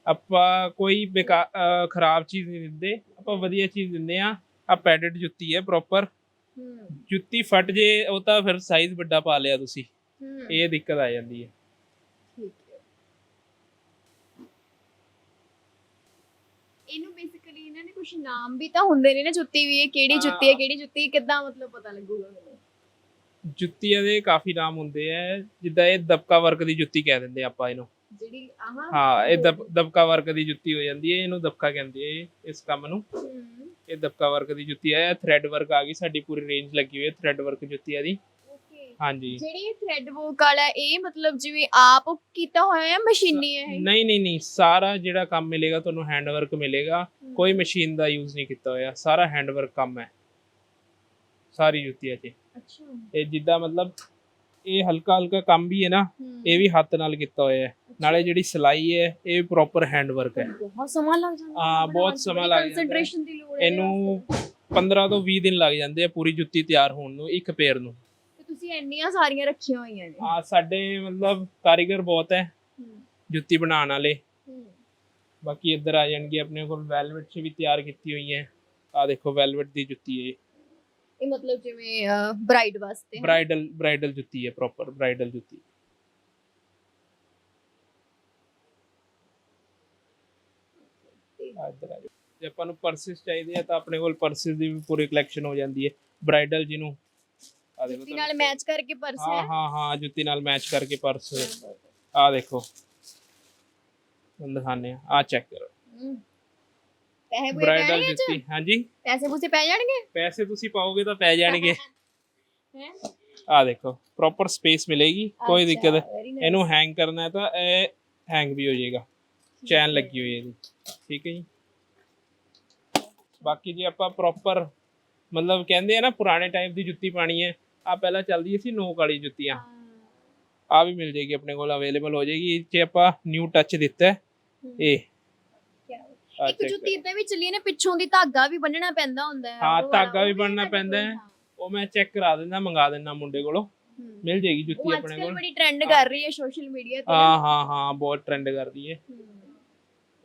ਆਪਾਂ ਕੋਈ ਬੇਕਾਰ ਖਰਾਬ ਚੀਜ਼ ਨਹੀਂ ਦਿੰਦੇ। ਆਪਾਂ ਵਧੀਆ ਚੀਜ਼ ਦਿੰਦੇ ਆ ਆ ਪੈਡਡ ਜੁੱਤੀ ਹੈ ਪ੍ਰੋਪਰ ਜੁੱਤੀ ਫਟ ਜੇ ਉਹ ਤਾਂ ਫਿਰ ਸਾਈਜ਼ ਵੱਡਾ ਪਾ ਲਿਆ ਤੁਸੀਂ। ਇਹ ਦਿੱਕਤ ਆ ਜਾਂਦੀ ਹੈ।
ਇਹਨੂੰ ਨੇ ਕੁਝ ਨਾਮ ਵੀ ਤਾਂ ਹੁੰਦੇ ਨੇ ਨਾ ਜੁੱਤੀ ਵੀ ਇਹ ਕਿਹੜੀ ਜੁੱਤੀ ਹੈ। ਕਿਹੜੀ ਜੁੱਤੀ ਕਿੱਦਾਂ ਮਤਲਬ ਪਤਾ ਲੱਗੂਗਾ ਮੈਨੂੰ
ਜੁੱਤੀਆਂ ਦੇ ਕਾਫੀ ਨਾਮ ਹੁੰਦੇ ਆ ਜਿੱਦਾਂ ਇਹ ਦਬਕਾ ਵਰਕ ਦੀ ਜੁੱਤੀ ਕਹਿ ਦਿੰਦੇ ਆਪਾਂ ਇਹਨੂੰ।
ਜਿਹੜੀ ਆਹ
ਹਾਂ ਇਹ ਦਬ ਦਬਕਾ ਵਰਕ ਦੀ ਜੁੱਤੀ ਹੋ ਜਾਂਦੀ ਹੈ ਇਹਨੂੰ ਦਬਕਾ ਕਹਿੰਦੇ ਆ ਇਸ ਕੰਮ ਨੂੰ।
ਹਮ,
ਇਹ ਦਬਕਾ ਵਰਕ ਦੀ ਜੁੱਤੀ ਹੈ ਥ੍ਰੈਡ ਵਰਕ ਆ ਗਈ ਸਾਡੀ ਪੂਰੀ ਰੇਂਜ ਲੱਗੀ ਹੋਈ ਹੈ ਥ੍ਰੈਡ ਵਰਕ ਜੁੱਤੀ ਆ ਦੀ। ਹਾਂਜੀ।
ਜਿਹੜੀ ਥ੍ਰੈਡ ਵਰਕ ਵਾਲਾ ਇਹ ਮਤਲਬ ਜਿਵੇਂ ਆਪ ਕੀਤਾ ਹੋਇਆ ਹੈ ਮਸ਼ੀਨੀ ਹੈ ਇਹ?
ਨਹੀਂ ਨਹੀਂ ਨਹੀਂ ਸਾਰਾ ਜਿਹੜਾ ਕੰਮ ਮਿਲੇਗਾ ਤੁਹਾਨੂੰ ਹੈਂਡ ਵਰਕ ਮਿਲੇਗਾ ਕੋਈ ਮਸ਼ੀਨ ਦਾ ਯੂਜ਼ ਨਹੀਂ ਕੀਤਾ ਹੋਇਆ ਸਾਰਾ ਹੈਂਡ ਵਰਕ ਕੰਮ ਹੈ। ਸਾਰੀ ਜੁੱਤੀਆਂ 'ਚ
ਅੱਛਾ।
ਇਹ ਜਿੱਦਾਂ ਮਤਲਬ ਇਹ ਹਲਕਾ ਹਲਕਾ ਕੰਮ ਵੀ ਹੈ ਨਾ ਇਹ ਵੀ ਹੱਥ ਨਾਲ ਕੀਤਾ ਹੋਇਆ ਹੈ। ਨਾਲੇ ਜਿਹੜੀ ਸਿਲਾਈ ਹੈ ਇਹ ਪ੍ਰੋਪਰ ਹੈਂਡ ਵਰਕ ਹੈ
ਬਹੁਤ ਸਮਾਂ ਲੱਗ ਜਾਂਦਾ।
ਹਾਂ, ਬਹੁਤ ਸਮਾਂ ਲੱਗ ਜਾਂਦਾ। ਹੈ।
ਕੰਸੈਂਟ੍ਰੇਸ਼ਨ ਦੀ ਲੋੜ ਹੈ
ਇਹਨੂੰ
ਵਾਸਤੇ।
15 ਤੋਂ 20 ਦਿਨ ਲੱਗ ਜਾਂਦੇ ਆ ਪੂਰੀ ਜੁੱਤੀ ਤਿਆਰ ਹੋਣ ਨੂੰ ਇੱਕ ਪੇਰ ਨੂੰ।
ਤੁਸੀਂ ਇੰਨੀਆਂ ਸਾਰੀਆਂ ਰੱਖੀਆਂ ਹੋਈਆਂ ਨੇ।
ਆ ਸਾਡੇ ਮਤਲਬ ਕਾਰੀਗਰ ਬਹੁਤ ਹੈ। ਜੁੱਤੀ ਬਣਾਉਣ ਵਾਲੇ। ਬਾਕੀ ਇੱਧਰ ਆ ਜਾਣਗੇ ਆਪਣੇ ਕੋਲ ਵੈਲਵਟ 'ਚ ਵੀ ਤਿਆਰ ਕੀਤੀ ਹੋਈ ਹੈ। ਆ ਦੇਖੋ ਵੈਲਵਟ ਦੀ ਜੁੱਤੀ ਹੈ
ਇਹ। ਮਤਲਬ ਜਿਵੇਂ ਬ੍ਰਾਈਡ ਵਾਸਤੇ
ਬ੍ਰਾਈਡਲ ਬ੍ਰਾਈਡਲ ਜੁੱਤੀ ਹੈ ਪ੍ਰੋਪਰ ਬ੍ਰਾਈਡਲ ਜੁੱਤੀ। ਜੇ ਆਪਾਂ ਨੂੰ ਪਰਸਿਸ ਚਾਹੀਦੇ ਆ ਤਾਂ ਆਪਣੇ ਕੋਲ ਪਰਸਿਸ ਦੀ ਵੀ ਪੂਰੀ ਕਲੈਕਸ਼ਨ ਹੋ ਜਾਂਦੀ ਹੈ। ਬ੍ਰਾਈਡਲ ਜਿਹਨੂੰ ਆ ਦੇਖੋ
ਜੁੱਤੀ ਨਾਲ ਮੈਚ ਕਰਕੇ ਪਰਸ
ਹਾਂ
ਹੈ।
ਹਾਂ ਹਾਂ ਜੁੱਤੀ ਨਾਲ ਮੈਚ ਕਰਕੇ ਪਰਸ। ਆ ਦੇਖੋ। ਤੁਹਾਨੂੰ ਦਿਖਾਣੇ ਆ ਆ ਚੈੱਕ ਕਰੋ।
ਹਮ। ਪੈਸੇ ਪੂਰੇ
ਬ੍ਰਾਈਡਲ
ਪੈਣਗੇ
ਜੁੱਤੀ ਹਾਂਜੀ?
ਪੈਸੇ ਪੂਸੇ ਪੈ ਜਾਣਗੇ?
ਪੈਸੇ ਤੁਸੀਂ ਪਾਓਗੇ ਤਾਂ ਪੈ ਜਾਣਗੇ।
ਹੈ?
ਆ ਦੇਖੋ ਪ੍ਰੋਪਰ ਸਪੇਸ ਮਿਲੇਗੀ ਕੋਈ ਦਿੱਕਤ ਇਹਨੂੰ ਹੈਂਗ ਕਰਨਾ ਹੈ ਤਾਂ ਇਹ ਹੈਂਗ ਵੀ ਹੋ ਜਾਏਗਾ। ਚੈਨ ਲੱਗੀ ਹੋਈ ਹੈ ਇਹਦੀ ਠੀਕ ਹੈ ਜੀ। ਬਾਕੀ ਜੇ ਆਪਾਂ ਪ੍ਰੋਪਰ ਮਤਲਬ ਕਹਿੰਦੇ ਆ ਨਾ ਪੁਰਾਣੇ ਟਾਈਪ ਦੀ ਜੁੱਤੀ ਪਾਣੀ ਹੈ ਆ ਪਹਿਲਾਂ ਚੱਲਦੀ ਸੀ ਨੋਕ ਵਾਲੀ ਜੁੱਤੀਆਂ। ਆ ਵੀ ਮਿਲ ਜੇਗੀ ਆਪਣੇ ਕੋਲ ਅਵੇਲੇਬਲ ਹੋ ਜਾਏਗੀ ਇਹ 'ਚ ਆਪਾਂ ਨਿਊ ਟੱਚ ਦਿੱਤਾ ਹੈ। ਇਹ। ਆਹ
ਇੱਕ
check
ਜੁੱਤੀ ਇਦਾਂ ਵੀ ਚੱਲੀ ਨੇ ਪਿੱਛੋਂ ਦੀ ਧਾਗਾ ਵੀ ਬੰਨਣਾ ਪੈਂਦਾ ਹੁੰਦਾ ਹੈ।
ਹਾਂ,
ਉਹ ਵਾਲਾ,
ਧਾਗਾ ਵੀ
ਉਹ ਤੁਹਾਡੇ
ਪੈਂਦਾ ਹੈ।
ਕੋਲ,
ਉਹ ਮੈਂ ਚੈੱਕ ਕਰਾ ਦਿੰਦਾ ਮੰਗਾ ਦਿੰਦਾ ਮੁੰਡੇ ਕੋਲੋਂ।
ਹਮ।
ਮਿਲ ਜੇਗੀ
ਉਹ
ਜੁੱਤੀ ਆਪਣੇ
ਕੱਲ
ਕੋਲ।
ਬੜੀ ਟ੍ਰੈਂਡ ਕਰ ਰਹੀ ਹੈ ਸੋਸ਼ਲ ਮੀਡੀਆ ਤੇ।
ਹਾਂ ਹਾਂ ਹਾਂ ਬਹੁਤ ਟ੍ਰੈਂਡ ਕਰਦੀ ਹੈ।
ਹਮ।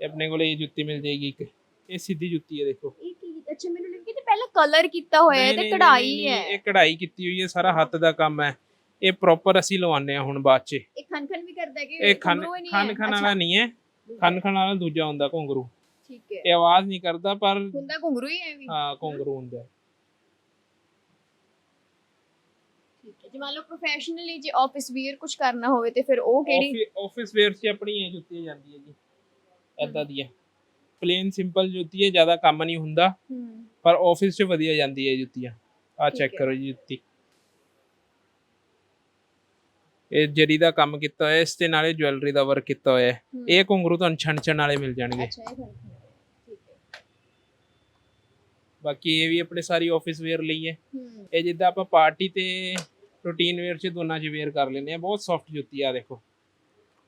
ਇਹ ਆਪਣੇ ਕੋਲ ਇਹ ਜੁੱਤੀ ਮਿਲ ਜਾਏਗੀ ਇੱਕ। ਇਹ ਸਿੱਧੀ ਜੁੱਤੀ ਹੈ ਦੇਖੋ।
ਇਹ ਕੀ? ਅੱਛਾ ਮੈਨੂੰ ਪਹਿਲਾਂ ਕਲਰ ਕੀਤਾ ਹੋਇਆ ਹੈ ਤੇ
ਨਹੀਂ,
ਕਢਾਈ
ਨਹੀਂ,
ਹੈ।
ਇਹ ਕਢਾਈ ਕੀਤੀ ਹੋਈ ਹੈ ਸਾਰਾ ਹੱਥ ਦਾ ਕੰਮ ਹੈ। ਇਹ ਪ੍ਰੋਪਰ ਅਸੀਂ ਲਵਾਉਂਦੇ ਆ ਹੁਣ ਬਾਅਦ ਚ।
ਇਹ ਖਨ ਖਨ ਵੀ ਕਰਦਾ ਹੈ ਕਿ
ਇਹ ਖਨ
ਘੁੰਗਰੂ ਹੀ ਨਹੀਂ
ਖਨ
ਹੈ?
ਖਨ ਵਾਲਾ ਨਹੀਂ ਹੈ ਖਨ ਖਨ ਵਾਲਾ ਦੂਜਾ ਹੁੰਦਾ ਘੁੰਗਰੂ।
ਠੀਕ ਹੈ।
ਇਹ ਆਵਾਜ਼ ਨਹੀਂ ਕਰਦਾ ਪਰ
ਹੁੰਦਾ ਘੁੰਗਰੂ ਹੀ ਹੈ ਵੀ।
ਹਾਂ ਘੁੰਗਰੂ ਹੁੰਦਾ ਹੈ।
ਠੀਕ ਹੈ। ਜੇ ਮੰਨ ਲਓ ਪ੍ਰੋਫੈਸ਼ਨਲੀ ਜੇ ਆਫਿਸ ਵੀਅਰ ਕੁਝ ਕਰਨਾ ਹੋਵੇ ਤੇ ਫਿਰ ਉਹ ਕਿਹੜੀ?
ਆਫਿਸ ਆਫਿਸ ਵੇਅਰ 'ਚ ਆਪਣੀ ਇਹ ਜੁੱਤੀ ਜਾਂਦੀ ਹੈ ਜੀ। ਐਦਾਂ ਦੀ ਹੈ ਪਲੇਨ ਸਿੰਪਲ ਜੁੱਤੀ ਹੈ ਜ਼ਿਆਦਾ ਕੰਮ ਨਹੀਂ ਹੁੰਦਾ।
ਹਮ,
ਪਰ ਆਫਿਸ 'ਚ ਵਧੀਆ ਜਾਂਦੀ ਹੈ ਜੁੱਤੀਆਂ। ਆ
ਠੀਕ
ਚੈੱਕ
ਹੈ।
ਕਰੋ ਜੀ ਜੁੱਤੀ। ਇਹ ਜਰੀ ਦਾ ਕੰਮ ਕੀਤਾ ਹੋਇਆ ਇਸ ਤੇ ਨਾਲੇ ਜੁਐਲਰੀ ਦਾ ਵਰਕ ਕੀਤਾ ਹੋਇਆ ਹੈ।
ਹਮ।
ਇਹ ਘੁੰਗਰੂ ਤੁਹਾਨੂੰ ਛਣ ਛਣ ਵਾਲੇ ਮਿਲ ਜਾਣਗੇ।
ਅੱਛਾ ਇਹ ਖਨ ਖਨ ਹੈ। ਠੀਕ ਹੈ।
ਬਾਕੀ ਇਹ ਵੀ ਆਪਣੇ ਸਾਰੀ ਆਫਿਸ ਵੇਅਰ ਲਈ ਹੈ। ਇਹ ਜਿੱਦਾਂ ਆਪਾਂ ਪਾਰਟੀ ਤੇ ਰੂਟੀਨ ਵੇਅਰ 'ਚ ਦੋਨਾਂ 'ਚ ਵੇਅਰ ਕਰ ਲੈਂਦੇ ਆ ਬਹੁਤ ਸੌਫਟ ਜੁੱਤੀ ਆ ਦੇਖੋ।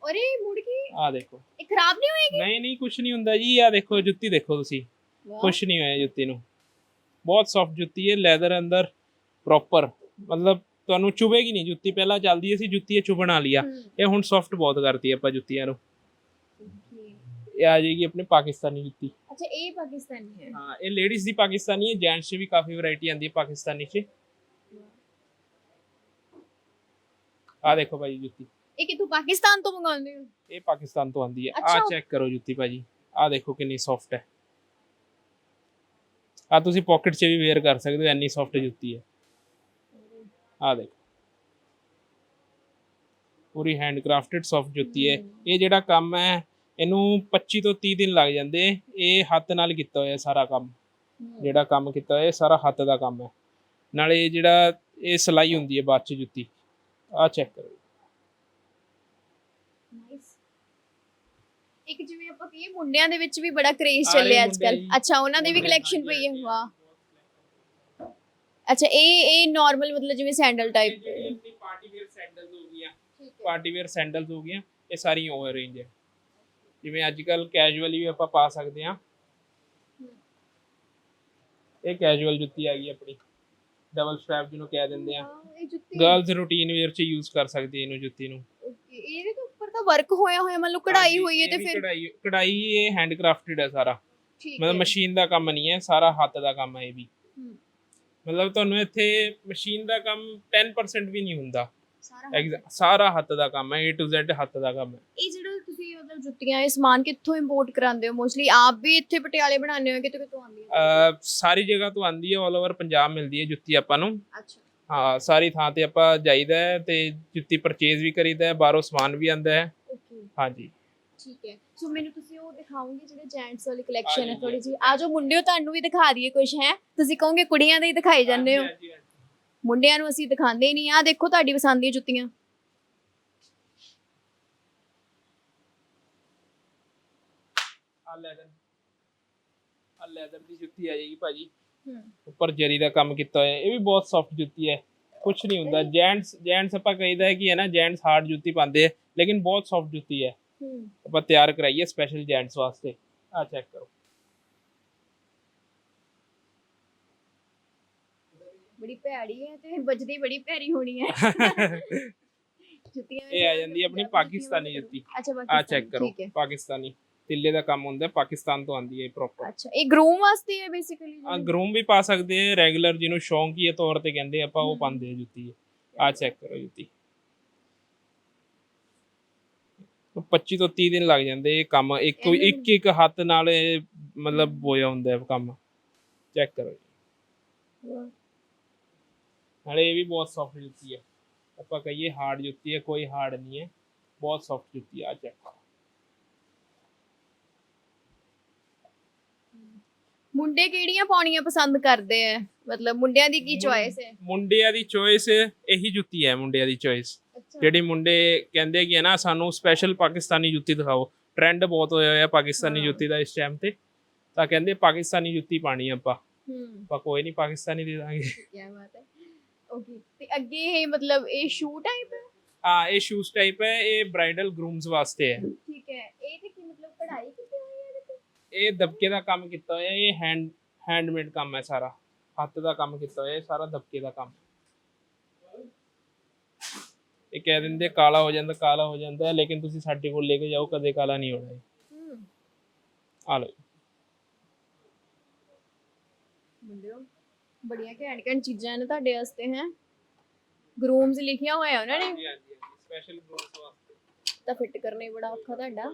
ਔਰ ਇਹ ਮੁੜ ਕੇ
ਆ ਦੇਖੋ।
ਇਹ ਖਰਾਬ ਨਹੀਂ ਹੋਏਗੀ?
ਨਹੀਂ ਨਹੀਂ ਕੁਝ ਨਹੀਂ ਹੁੰਦਾ ਜੀ। ਆ ਦੇਖੋ ਜੁੱਤੀ ਦੇਖੋ ਤੁਸੀਂ।
ਵਾਹ,
ਕੁਝ ਨਹੀਂ ਹੋਇਆ ਜੁੱਤੀ ਨੂੰ। ਬਹੁਤ ਸੌਫਟ ਜੁੱਤੀ ਹੈ ਲੈਦਰ ਅੰਦਰ ਪ੍ਰੋਪਰ ਮਤਲਬ ਤੁਹਾਨੂੰ ਚੁਭੇਗੀ ਨਹੀਂ ਜੁੱਤੀ ਪਹਿਲਾਂ ਚੱਲਦੀ ਸੀ ਜੁੱਤੀ ਇਹ ਚੁਭਣ ਵਾਲੀ ਆ। ਇਹ ਹੁਣ ਸੌਫਟ ਬਹੁਤ ਕਰਤੀ ਆਪਾਂ ਜੁੱਤੀਆਂ ਨੂੰ। ਇਹ ਆ ਜਾਏਗੀ ਆਪਣੇ ਪਾਕਿਸਤਾਨੀ ਜੁੱਤੀ।
ਅੱਛਾ ਇਹ ਪਾਕਿਸਤਾਨੀ ਹੈ?
ਹਾਂ ਇਹ ਲੇਡੀਜ਼ ਦੀ ਪਾਕਿਸਤਾਨੀ ਹੈ ਜੈਂਟਸ 'ਚ ਵੀ ਕਾਫੀ ਵੈਰਾਈਟੀ ਆਂਦੀ ਹੈ ਪਾਕਿਸਤਾਨੀ 'ਚ। ਆ ਦੇਖੋ ਭਾਈ ਜੁੱਤੀ।
ਇਹ ਕਿਤੋਂ ਪਾਕਿਸਤਾਨ ਤੋਂ ਮੰਗਾਉਂਦੇ ਹੋ?
ਇਹ ਪਾਕਿਸਤਾਨ ਤੋਂ ਆਂਦੀ ਹੈ। ਆ। ਚੈੱਕ ਕਰੋ ਜੁੱਤੀ ਭਾਜੀ। ਆ ਦੇਖੋ ਕਿੰਨੀ ਸੌਫਟ ਹੈ। ਆ ਤੁਸੀਂ ਪਾਕਟ 'ਚ ਵੀ ਵੇਅਰ ਕਰ ਸਕਦੇ ਹੋ, ਇੰਨੀ ਸੌਫਟ ਜੁੱਤੀ ਹੈ। ਆ ਦੇਖੋ। ਪੂਰੀ ਹੈਂਡਕ੍ਰਾਫਟਡ ਸੌਫਟ ਜੁੱਤੀ ਹੈ। ਇਹ ਜਿਹੜਾ ਕੰਮ ਹੈ, ਇਹਨੂੰ 25 ਤੋਂ 30 ਦਿਨ ਲੱਗ ਜਾਂਦੇ। ਇਹ ਹੱਥ ਨਾਲ ਕੀਤਾ ਹੋਇਆ ਸਾਰਾ ਕੰਮ। ਜਿਹੜਾ ਕੰਮ ਕੀਤਾ ਹੋਇਆ, ਇਹ ਸਾਰਾ ਹੱਥ ਦਾ ਕੰਮ ਹੈ। ਨਾਲੇ ਜਿਹੜਾ, ਇਹ ਸਲਾਈ ਹੁੰਦੀ ਹੈ ਬਾਅਦ ਚ ਜੁੱਤੀ। ਆ ਚੈੱਕ ਕਰੋ।
ਇੱਕ ਜਿਵੇਂ ਆਪਾਂ ਕਹੀਏ ਮੁੰਡਿਆਂ ਦੇ ਵਿੱਚ ਵੀ ਬੜਾ ਕ੍ਰੇਜ਼
ਆ
ਚੱਲਿਆ ਅੱਜ ਕੱਲ। ਅੱਛਾ ਉਹਨਾਂ ਦੀ ਵੀ ਕਲੈਕਸ਼ਨ ਪਈ ਹੈ? ਵਾਹ। ਅੱਛਾ ਇਹ ਇਹ ਨਾਰਮਲ ਮਤਲਬ ਜਿਵੇਂ sandal type
party wear sandals ਹੋ ਗਈਆਂ। ਪਾਰਟੀ ਵੇਅਰ ਸੈਂਡਲਸ ਹੋ ਗਈਆਂ ਇਹ ਸਾਰੀ ਓਵਰ ਰੇਂਜ ਹੈ। ਜਿਵੇਂ ਅੱਜ ਕੱਲ ਕੈਜੂਅਲੀ ਵੀ ਆਪਾਂ ਪਾ ਸਕਦੇ ਹਾਂ। ਇਹ ਕੈਜੂਅਲ ਜੁੱਤੀ ਆ ਗਈ ਆਪਣੀ। ਡਬਲ ਸਟ੍ਰੈਪ ਜਿਹਨੂੰ ਕਹਿ ਦਿੰਦੇ ਆ।
ਇਹ ਜੁੱਤੀ
ਗਰਲਸ ਰੂਟੀਨ ਵੇਅਰ ਚ ਯੂਜ਼ ਕਰ ਸਕਦੀ ਇਹਨੂੰ ਜੁੱਤੀ ਨੂੰ।
Okay, ਇਹਦੇ ਤੋਂ ਉੱਪਰ ਤਾਂ ਵਰਕ ਹੋਇਆ ਹੋਇਆ ਮੰਨ ਲਓ ਕਢਾਈ ਹੋਈ ਹੈ
ਇਹ
ਤੇ
ਵੀ
ਫਿਰ
ਕਢਾਈ ਕਢਾਈ ਇਹ ਹੈਂਡਕ੍ਰਾਫਟਡ ਹੈ ਸਾਰਾ।
ਠੀਕ
ਮਤਲਬ ਮਸ਼ੀਨ ਦਾ ਕੰਮ ਨਹੀਂ ਹੈ ਸਾਰਾ ਹੱਥ ਦਾ ਕੰਮ ਹੈ ਇਹ ਵੀ।
ਹਮ,
ਮਤਲਬ ਤੁਹਾਨੂੰ ਇੱਥੇ ਮਸ਼ੀਨ ਦਾ ਕੰਮ 10% ਵੀ ਨਹੀਂ ਹੁੰਦਾ।
ਸਾਰਾ
Exa- ਸਾਰਾ ਹੱਥ ਦਾ ਕੰਮ ਹੈ A to Z ਹੱਥ ਦਾ ਕੰਮ ਹੈ।
ਇਹ ਜਿਹੜਾ ਤੁਸੀਂ ਮਤਲਬ ਜੁੱਤੀਆਂ ਇਹ ਸਮਾਨ ਕਿੱਥੋਂ ਇੰਪੋਰਟ ਕਰਾਉਂਦੇ ਹੋ? ਮੋਸਟਲੀ ਆਪ ਵੀ ਇੱਥੇ ਪਟਿਆਲੇ ਬਣਾਉਂਦੇ ਹੋ ਕਿਤੇ ਕਿਤੋਂ ਆਉਂਦੀਆਂ
ਅਹ ਸਾਰੀ ਜਗ੍ਹਾ ਤੋਂ ਆਂਦੀ ਹੈ 올 ਓਵਰ ਪੰਜਾਬ ਮਿਲਦੀ ਹੈ ਜੁੱਤੀ ਆਪਾਂ ਨੂੰ।
ਅੱਛਾ।
ਹਾਂ ਸਾਰੀ ਥਾਂ ਤੇ ਆਪਾਂ ਜਾਈਦਾ ਹੈ ਤੇ ਜੁੱਤੀ ਪਰਚੇਜ਼ ਵੀ ਕਰੀਦਾ ਹੈ ਬਾਹਰੋਂ ਸਮਾਨ ਵੀ ਆਂਦਾ ਹੈ।
ਓਕੇ
ਹਾਂਜੀ।
ਠੀਕ ਹੈ। ਸੋ ਮੈਨੂੰ ਤੁਸੀਂ ਉਹ ਦਿਖਾਓਗੇ ਜਿਹੜੇ ਜੈਂਟਸ ਵਾਲੀ ਕਲੈਕਸ਼ਨ ਹੈ
ਹਾਂਜੀ,
ਥੋੜੀ ਜੀ ਆ ਜੋ ਮੁੰਡਿਓ ਤੁਹਾਨੂੰ ਵੀ ਦਿਖਾ ਦਈਏ ਕੁਝ ਹੈ? ਤੁਸੀਂ ਕਹੋਗੇ ਕੁੜੀਆਂ ਦੇ ਹੀ ਦਿਖਾਈ ਜਾਂਦੇ ਹੋ।
ਹਾਂਜੀ, ਹਾਂਜੀ।
ਮੁੰਡਿਆਂ ਨੂੰ ਅਸੀਂ ਦਿਖਾਉਂਦੇ ਹੀ ਨਹੀਂ। ਆ ਦੇਖੋ ਤੁਹਾਡੀ ਪਸੰਦ ਦੀਆਂ ਜੁੱਤੀਆਂ।
ਆ ਲੈਦਰ ਆ ਲੈਦਰ ਦੀ ਜੁੱਤੀ ਆ ਜਾਏਗੀ ਭਾਜੀ।
ਹੂੰ।
ਉੱਪਰ ਜਰੀ ਦਾ ਕੰਮ ਕੀਤਾ ਹੋਇਆ। ਇਹ ਵੀ ਬਹੁਤ ਸੌਫਟ ਜੁੱਤੀ ਹੈ। ਕੁਝ ਨਹੀਂ ਹੁੰਦਾ। ਜੈਂਟਸ ਜੈਂਟਸ ਆਪਾਂ ਕਹੀਦਾ ਹੈ ਕਿ ਹੈ ਨਾ ਜੈਂਟਸ ਹਾਰਡ ਜੁੱਤੀ ਪਾਉਂਦੇ ਆ ਲੇਕਿਨ ਬਹੁਤ ਸੌਫਟ ਜੁੱਤੀ ਹੈ।
ਹੂੰ।
ਆਪਾਂ ਤਿਆਰ ਕਰਾਈ ਹੈ ਸਪੈਸ਼ਲ ਜੈਂਟਸ ਵਾਸਤੇ। ਆ ਚੈੱਕ ਕਰੋ।
ਬੜੀ ਭੈੜੀ ਹੈ ਤੇ ਵੱਜਦੀ ਬੜੀ ਭੈੜੀ ਹੋਣੀ ਹੈ। ਜੁੱਤੀਆਂ
ਇਹ ਆ ਜਾਂਦੀ ਆਪਣੀ ਪਾਕਿਸਤਾਨੀ ਜੁੱਤੀ।
ਅੱਛਾ
ਆ ਚੈੱਕ ਕਰੋ। ਪਾਕਿਸਤਾਨੀ। ਤਿੱਲੇ ਦਾ ਕੰਮ ਹੁੰਦਾ ਹੈ, ਪਾਕਿਸਤਾਨ ਤੋਂ ਆਂਦੀ ਹੈ ਪ੍ਰੋਪਰ
ਅੱਛਾ ਇਹ ਗਰੂਮ ਵਾਸਤੇ ਹੈ ਬੇਸਿਕਲੀ
ਆ ਗਰੂਮ ਵੀ ਪਾ ਸਕਦੇ ਆ ਰੈਗੂਲਰ ਜਿਹਨੂੰ ਸ਼ੌਂਕੀਏ ਤੌਰ ਤੇ ਕਹਿੰਦੇ ਆਪਾਂ ਉਹ
ਹਮ।
ਪਾਉਂਦੇ ਆ ਜੁੱਤੀ। ਆ ਚੈੱਕ ਕਰੋ ਜੁੱਤੀ। 25 ਤੋਂ 30 ਦਿਨ ਲੱਗ ਜਾਂਦੇ ਇਹ ਕੰਮ। ਇੱਕ? ਇੱਕ ਇੱਕ ਹੱਥ ਨਾਲ ਇਹ ਮਤਲਬ ਹੋਇਆ ਹੁੰਦਾ ਹੈ ਕੰਮ। ਚੈੱਕ ਕਰੋ ਜੀ। ਨਾਲੇ ਇਹ ਵੀ ਬਹੁਤ ਸੌਫਟ ਜੁੱਤੀ ਹੈ। ਆਪਾਂ ਕਹੀਏ ਹਾਰਡ ਜੁੱਤੀ ਹੈ ਕੋਈ ਹਾਰਡ ਨਹੀਂ ਹੈ। ਬਹੁਤ ਸੌਫਟ ਜੁੱਤੀ ਆ ਚੈੱਕ
ਮੁੰਡੇ ਕਿਹੜੀਆਂ ਪਾਉਣੀਆਂ ਪਸੰਦ ਕਰਦੇ ਆ? ਮਤਲਬ ਮੁੰਡਿਆਂ ਦੀ ਕੀ ਚੁਆਇਸ ਹੈ?
ਮੁੰਡਿਆਂ ਦੀ ਚੋਇਸ ਇਹੀ ਜੁੱਤੀ ਹੈ ਮੁੰਡਿਆਂ ਦੀ ਚੋਇਸ ਜਿਹੜੀ ਮੁੰਡੇ ਕਹਿੰਦੇ ਕਿ ਹੈ ਨਾ ਸਾਨੂੰ ਸਪੈਸ਼ਲ ਪਾਕਿਸਤਾਨੀ ਜੁੱਤੀ ਦਿਖਾਓ। ਟ੍ਰੈਂਡ ਬਹੁਤ ਹੋਇਆ ਹੋਇਆ ਪਾਕਿਸਤਾਨੀ। ਜੁੱਤੀ ਦਾ ਇਸ ਟਾਈਮ ਤੇ। ਤਾਂ ਕਹਿੰਦੇ ਪਾਕਿਸਤਾਨੀ ਜੁੱਤੀ ਪਾਣੀ ਆਪਾਂ।
ਹੂੰ।
ਆਪਾਂ ਕੋਈ ਨਹੀਂ ਪਾਕਿਸਤਾਨੀ ਦੇ ਦਾਂਗੇ।
ਕੀ ਬਾਤ ਹੈ। ਓਕੇ ਤੇ ਅੱਗੇ ਇਹ ਮਤਲਬ ਇਹ ਸ਼ੂ ਟਾਈਪ ਹੈ?
ਹਾਂ ਇਹ ਸ਼ੂਜ਼ ਟਾਈਪ ਹੈ ਇਹ ਬ੍ਰਾਈਡਲ ਗਰੂਮਸ ਵਾਸਤੇ ਹੈ
ਠੀਕ ਹੈ ਇਹ ਤੇ ਕੀ ਮਤਲਬ ਕਢਾਈ ਕੀਤੀ ਹੋਈ ਹੈ ਇਹਦੇ ਤੇ
ਇਹ ਦਬਕੇ ਦਾ ਕੰਮ ਕੀਤਾ ਹੋਇਆ ਇਹ ਹੈਂਡ ਹੈਂਡਮੇਡ ਕੰਮ ਹੈ ਸਾਰਾ। ਹੱਥ ਦਾ ਕੰਮ ਕੀਤਾ ਹੋਇਆ ਇਹ ਸਾਰਾ ਦਬਕੇ ਦਾ ਕੰਮ। ਇਹ ਕਹਿ ਦਿੰਦੇ ਕਾਲਾ ਹੋ ਜਾਂਦਾ ਕਾਲਾ ਹੋ ਜਾਂਦਾ ਲੇਕਿਨ ਤੁਸੀਂ ਸਾਡੇ ਕੋਲ ਲੈ ਕੇ ਜਾਓ ਕਦੇ ਕਾਲਾ ਨਹੀਂ ਹੋਣਾ ਆ ਲਓ
ਮੁੰਡਿਓ ਬੜੀਆਂ ਘੈਂਟ ਘੈਂਟ ਚੀਜ਼ਾਂ ਨੇ ਤੁਹਾਡੇ ਵਾਸਤੇ ਹੈ? ਗਰੂਮਸ ਲਿਖਿਆ ਹੋਇਆ ਉਹਨਾਂ ਨੇ।
ਹਾਂਜੀ ਹਾਂਜੀ ਸਪੈਸ਼ਲ ਗਰੂਮਸ ਵਾਸਤੇ।
ਤਾਂ ਫਿੱਟ ਕਰਨਾ ਬੜਾ ਔਖਾ ਤੁਹਾਡਾ।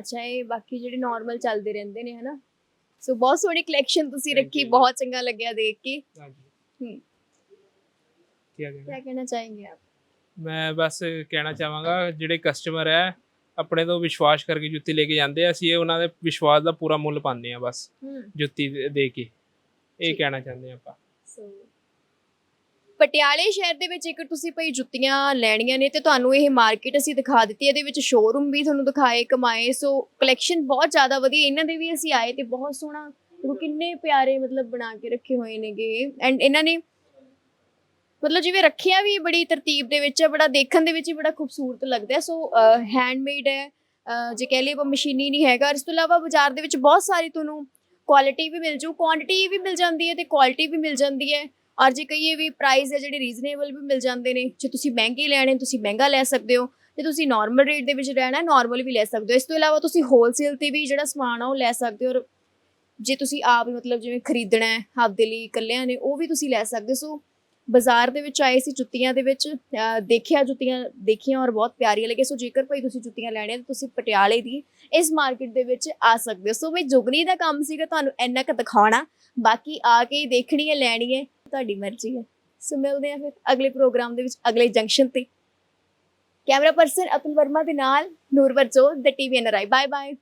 ਅੱਛਾ ਇਹ ਬਾਕੀ ਜਿਹੜੇ ਨਾਰਮਲ ਚੱਲਦੇ ਰਹਿੰਦੇ ਨੇ ਹਨਾ? ਸੋ ਬਹੁਤ ਸੋਹਣੀ ਕਲੈਕਸ਼ਨ ਤੁਸੀਂ ਰੱਖੀ ਬਹੁਤ ਚੰਗਾ ਲੱਗਿਆ ਦੇਖ ਕੇ।
ਹਾਂਜੀ
ਹੂੰ।
ਕੀ ਆ ਗਿਆ
ਕੀ ਕਹਿਣਾ ਚਾहेंगे ਆਪ?
ਮੈਂ ਬਸ ਕਹਿਣਾ ਚਾਹਾਂਗਾ ਜਿਹੜੇ ਕਸਟਮਰ ਹੈ ਆਪਣੇ ਤੋਂ ਵਿਸ਼ਵਾਸ ਕਰਕੇ ਜੁੱਤੀ ਲੈ ਕੇ ਜਾਂਦੇ ਆ ਅਸੀਂ ਇਹ ਉਹਨਾਂ ਦੇ ਵਿਸ਼ਵਾਸ ਦਾ ਪੂਰਾ ਮੁੱਲ ਪਾਉਂਦੇ ਆ ਬਸ।
ਹੂੰ।
ਜੁੱਤੀ ਦੇ- ਕੇ। ਇਹ ਕਹਿਣਾ ਚਾਹੁੰਦੇ ਆ ਆਪਾਂ।
ਸੋ ਪਟਿਆਲੇ ਸ਼ਹਿਰ ਦੇ ਵਿੱਚ ਇੱਕ ਤੁਸੀਂ ਭਈ ਜੁੱਤੀਆਂ ਲੈਣੀਆਂ ਨੇ ਤੇ ਤੁਹਾਨੂੰ ਇਹ ਮਾਰਕੀਟ ਅਸੀਂ ਦਿਖਾ ਦਿੱਤੀ ਇਹਦੇ ਵਿੱਚ ਸ਼ੋਰੂਮ ਵੀ ਤੁਹਾਨੂੰ ਦਿਖਾਏ, ਕਮਾਏ। ਸੋ ਕਲੈਕਸ਼ਨ ਬਹੁਤ ਜ਼ਿਆਦਾ ਵਧੀਆ। ਇਹਨਾਂ ਦੇ ਵੀ ਅਸੀਂ ਆਏ ਤੇ ਬਹੁਤ ਸੋਹਣਾ ਦੇਖੋ ਕਿੰਨੇ ਪਿਆਰੇ ਮਤਲਬ ਬਣਾ ਕੇ ਰੱਖੇ ਹੋਏ ਨੇਗੇ। ਐਂਡ ਇਹਨਾਂ ਨੇ ਮਤਲਬ ਜਿਵੇਂ ਰੱਖਿਆ ਵੀ ਬੜੀ ਤਰਤੀਬ ਦੇ ਵਿੱਚ ਹੈ, ਬੜਾ ਦੇਖਣ ਦੇ ਵਿੱਚ ਹੀ ਬੜਾ ਖੂਬਸੂਰਤ ਲੱਗਦਾ ਹੈ। ਸੋ ਹੈਂਡਮੇਡ ਹੈ ਜੇ ਕਹਿ ਲਈਏ ਉਹ ਮਸ਼ੀਨੀ ਨਹੀਂ ਹੈਗਾ। ਇਸ ਤੋਂ ਇਲਾਵਾ ਬਾਜ਼ਾਰ ਦੇ ਵਿੱਚ ਬਹੁਤ ਸਾਰੀ ਤੁਹਾਨੂੰ ਕੁਆਲਿਟੀ ਵੀ ਮਿਲ ਜੂ। ਕੁਆਂਟੀਟੀ ਵੀ ਮਿਲ ਜਾਂਦੀ ਹੈ ਤੇ ਕੁਆਲਿਟੀ ਵੀ ਮਿਲ ਜਾਂਦੀ ਹੈ। ਔਰ ਜੇ ਕਹੀਏ ਵੀ ਪ੍ਰਾਈਸ ਹੈ ਜਿਹੜੇ ਰੀਜ਼ਨੇਬਲ ਵੀ ਮਿਲ ਜਾਂਦੇ ਨੇ, ਜੇ ਤੁਸੀਂ ਮਹਿੰਗੇ ਲੈਣੇ, ਤੁਸੀਂ ਮਹਿੰਗਾ ਲੈ ਸਕਦੇ ਹੋ ਤੇ ਤੁਸੀਂ ਨਾਰਮਲ ਰੇਟ ਦੇ ਵਿੱਚ ਲੈਣਾ ਨਾਰਮਲ ਵੀ ਲੈ ਸਕਦੇ ਹੋ। ਇਸ ਤੋਂ ਇਲਾਵਾ ਤੁਸੀਂ ਹੋਲਸੇਲ ਤੇ ਵੀ ਜਿਹੜਾ ਸਮਾਨ ਆ ਉਹ ਲੈ ਸਕਦੇ ਹੋ ਔਰ ਜੇ ਤੁਸੀਂ ਆਪ ਮਤਲਬ ਜਿਵੇਂ ਖਰੀਦਣਾ ਹੈ, ਆਪਦੇ ਲਈ ਇਕੱਲਿਆਂ ਨੇ, ਉਹ ਵੀ ਤੁਸੀਂ ਲੈ ਸਕਦੇ ਹੋ। ਸੋ ਬਾਜ਼ਾਰ ਦੇ ਵਿੱਚ ਆਏ ਸੀ ਜੁੱਤੀਆਂ ਦੇ ਵਿੱਚ ਦੇਖਿਆ ਜੁੱਤੀਆਂ, ਦੇਖੀਆਂ ਔਰ ਬਹੁਤ ਪਿਆਰੀਆਂ ਲੱਗੀਆਂ। ਸੋ ਜੇਕਰ ਭਾਈ ਤੁਸੀਂ ਜੁੱਤੀਆਂ ਲੈਣੀਆਂ ਤਾਂ ਤੁਸੀਂ ਪਟਿਆਲੇ ਦੀ ਇਸ ਮਾਰਕੀਟ ਦੇ ਵਿੱਚ ਆ ਸਕਦੇ ਹੋ। ਸੋ ਮੈਂ ਜੁਗਨੀ ਦਾ ਕੰਮ ਸੀਗਾ ਤੁਹਾਨੂੰ ਇੰਨਾ ਕੁ ਦਿਖਾਉਣਾ, ਬਾਕੀ ਆ ਕੇ ਹੀ ਦੇਖਣੀ ਹੈ, ਲੈਣੀ ਹੈ। ਤੁਹਾਡੀ ਮਰਜ਼ੀ ਹੈ। ਸੋ ਮਿਲਦੇ ਆ ਫਿਰ ਅਗਲੇ ਪ੍ਰੋਗਰਾਮ ਦੇ ਵਿੱਚ, ਅਗਲੇ ਜੰਕਸ਼ਨ ਤੇ। ਕੈਮਰਾ ਪਰਸਨ ਅਤੁਲ ਵਰਮਾ ਦੇ ਨਾਲ, ਨੂਰਵਰ ਜੋਤ the TV NRI bye bye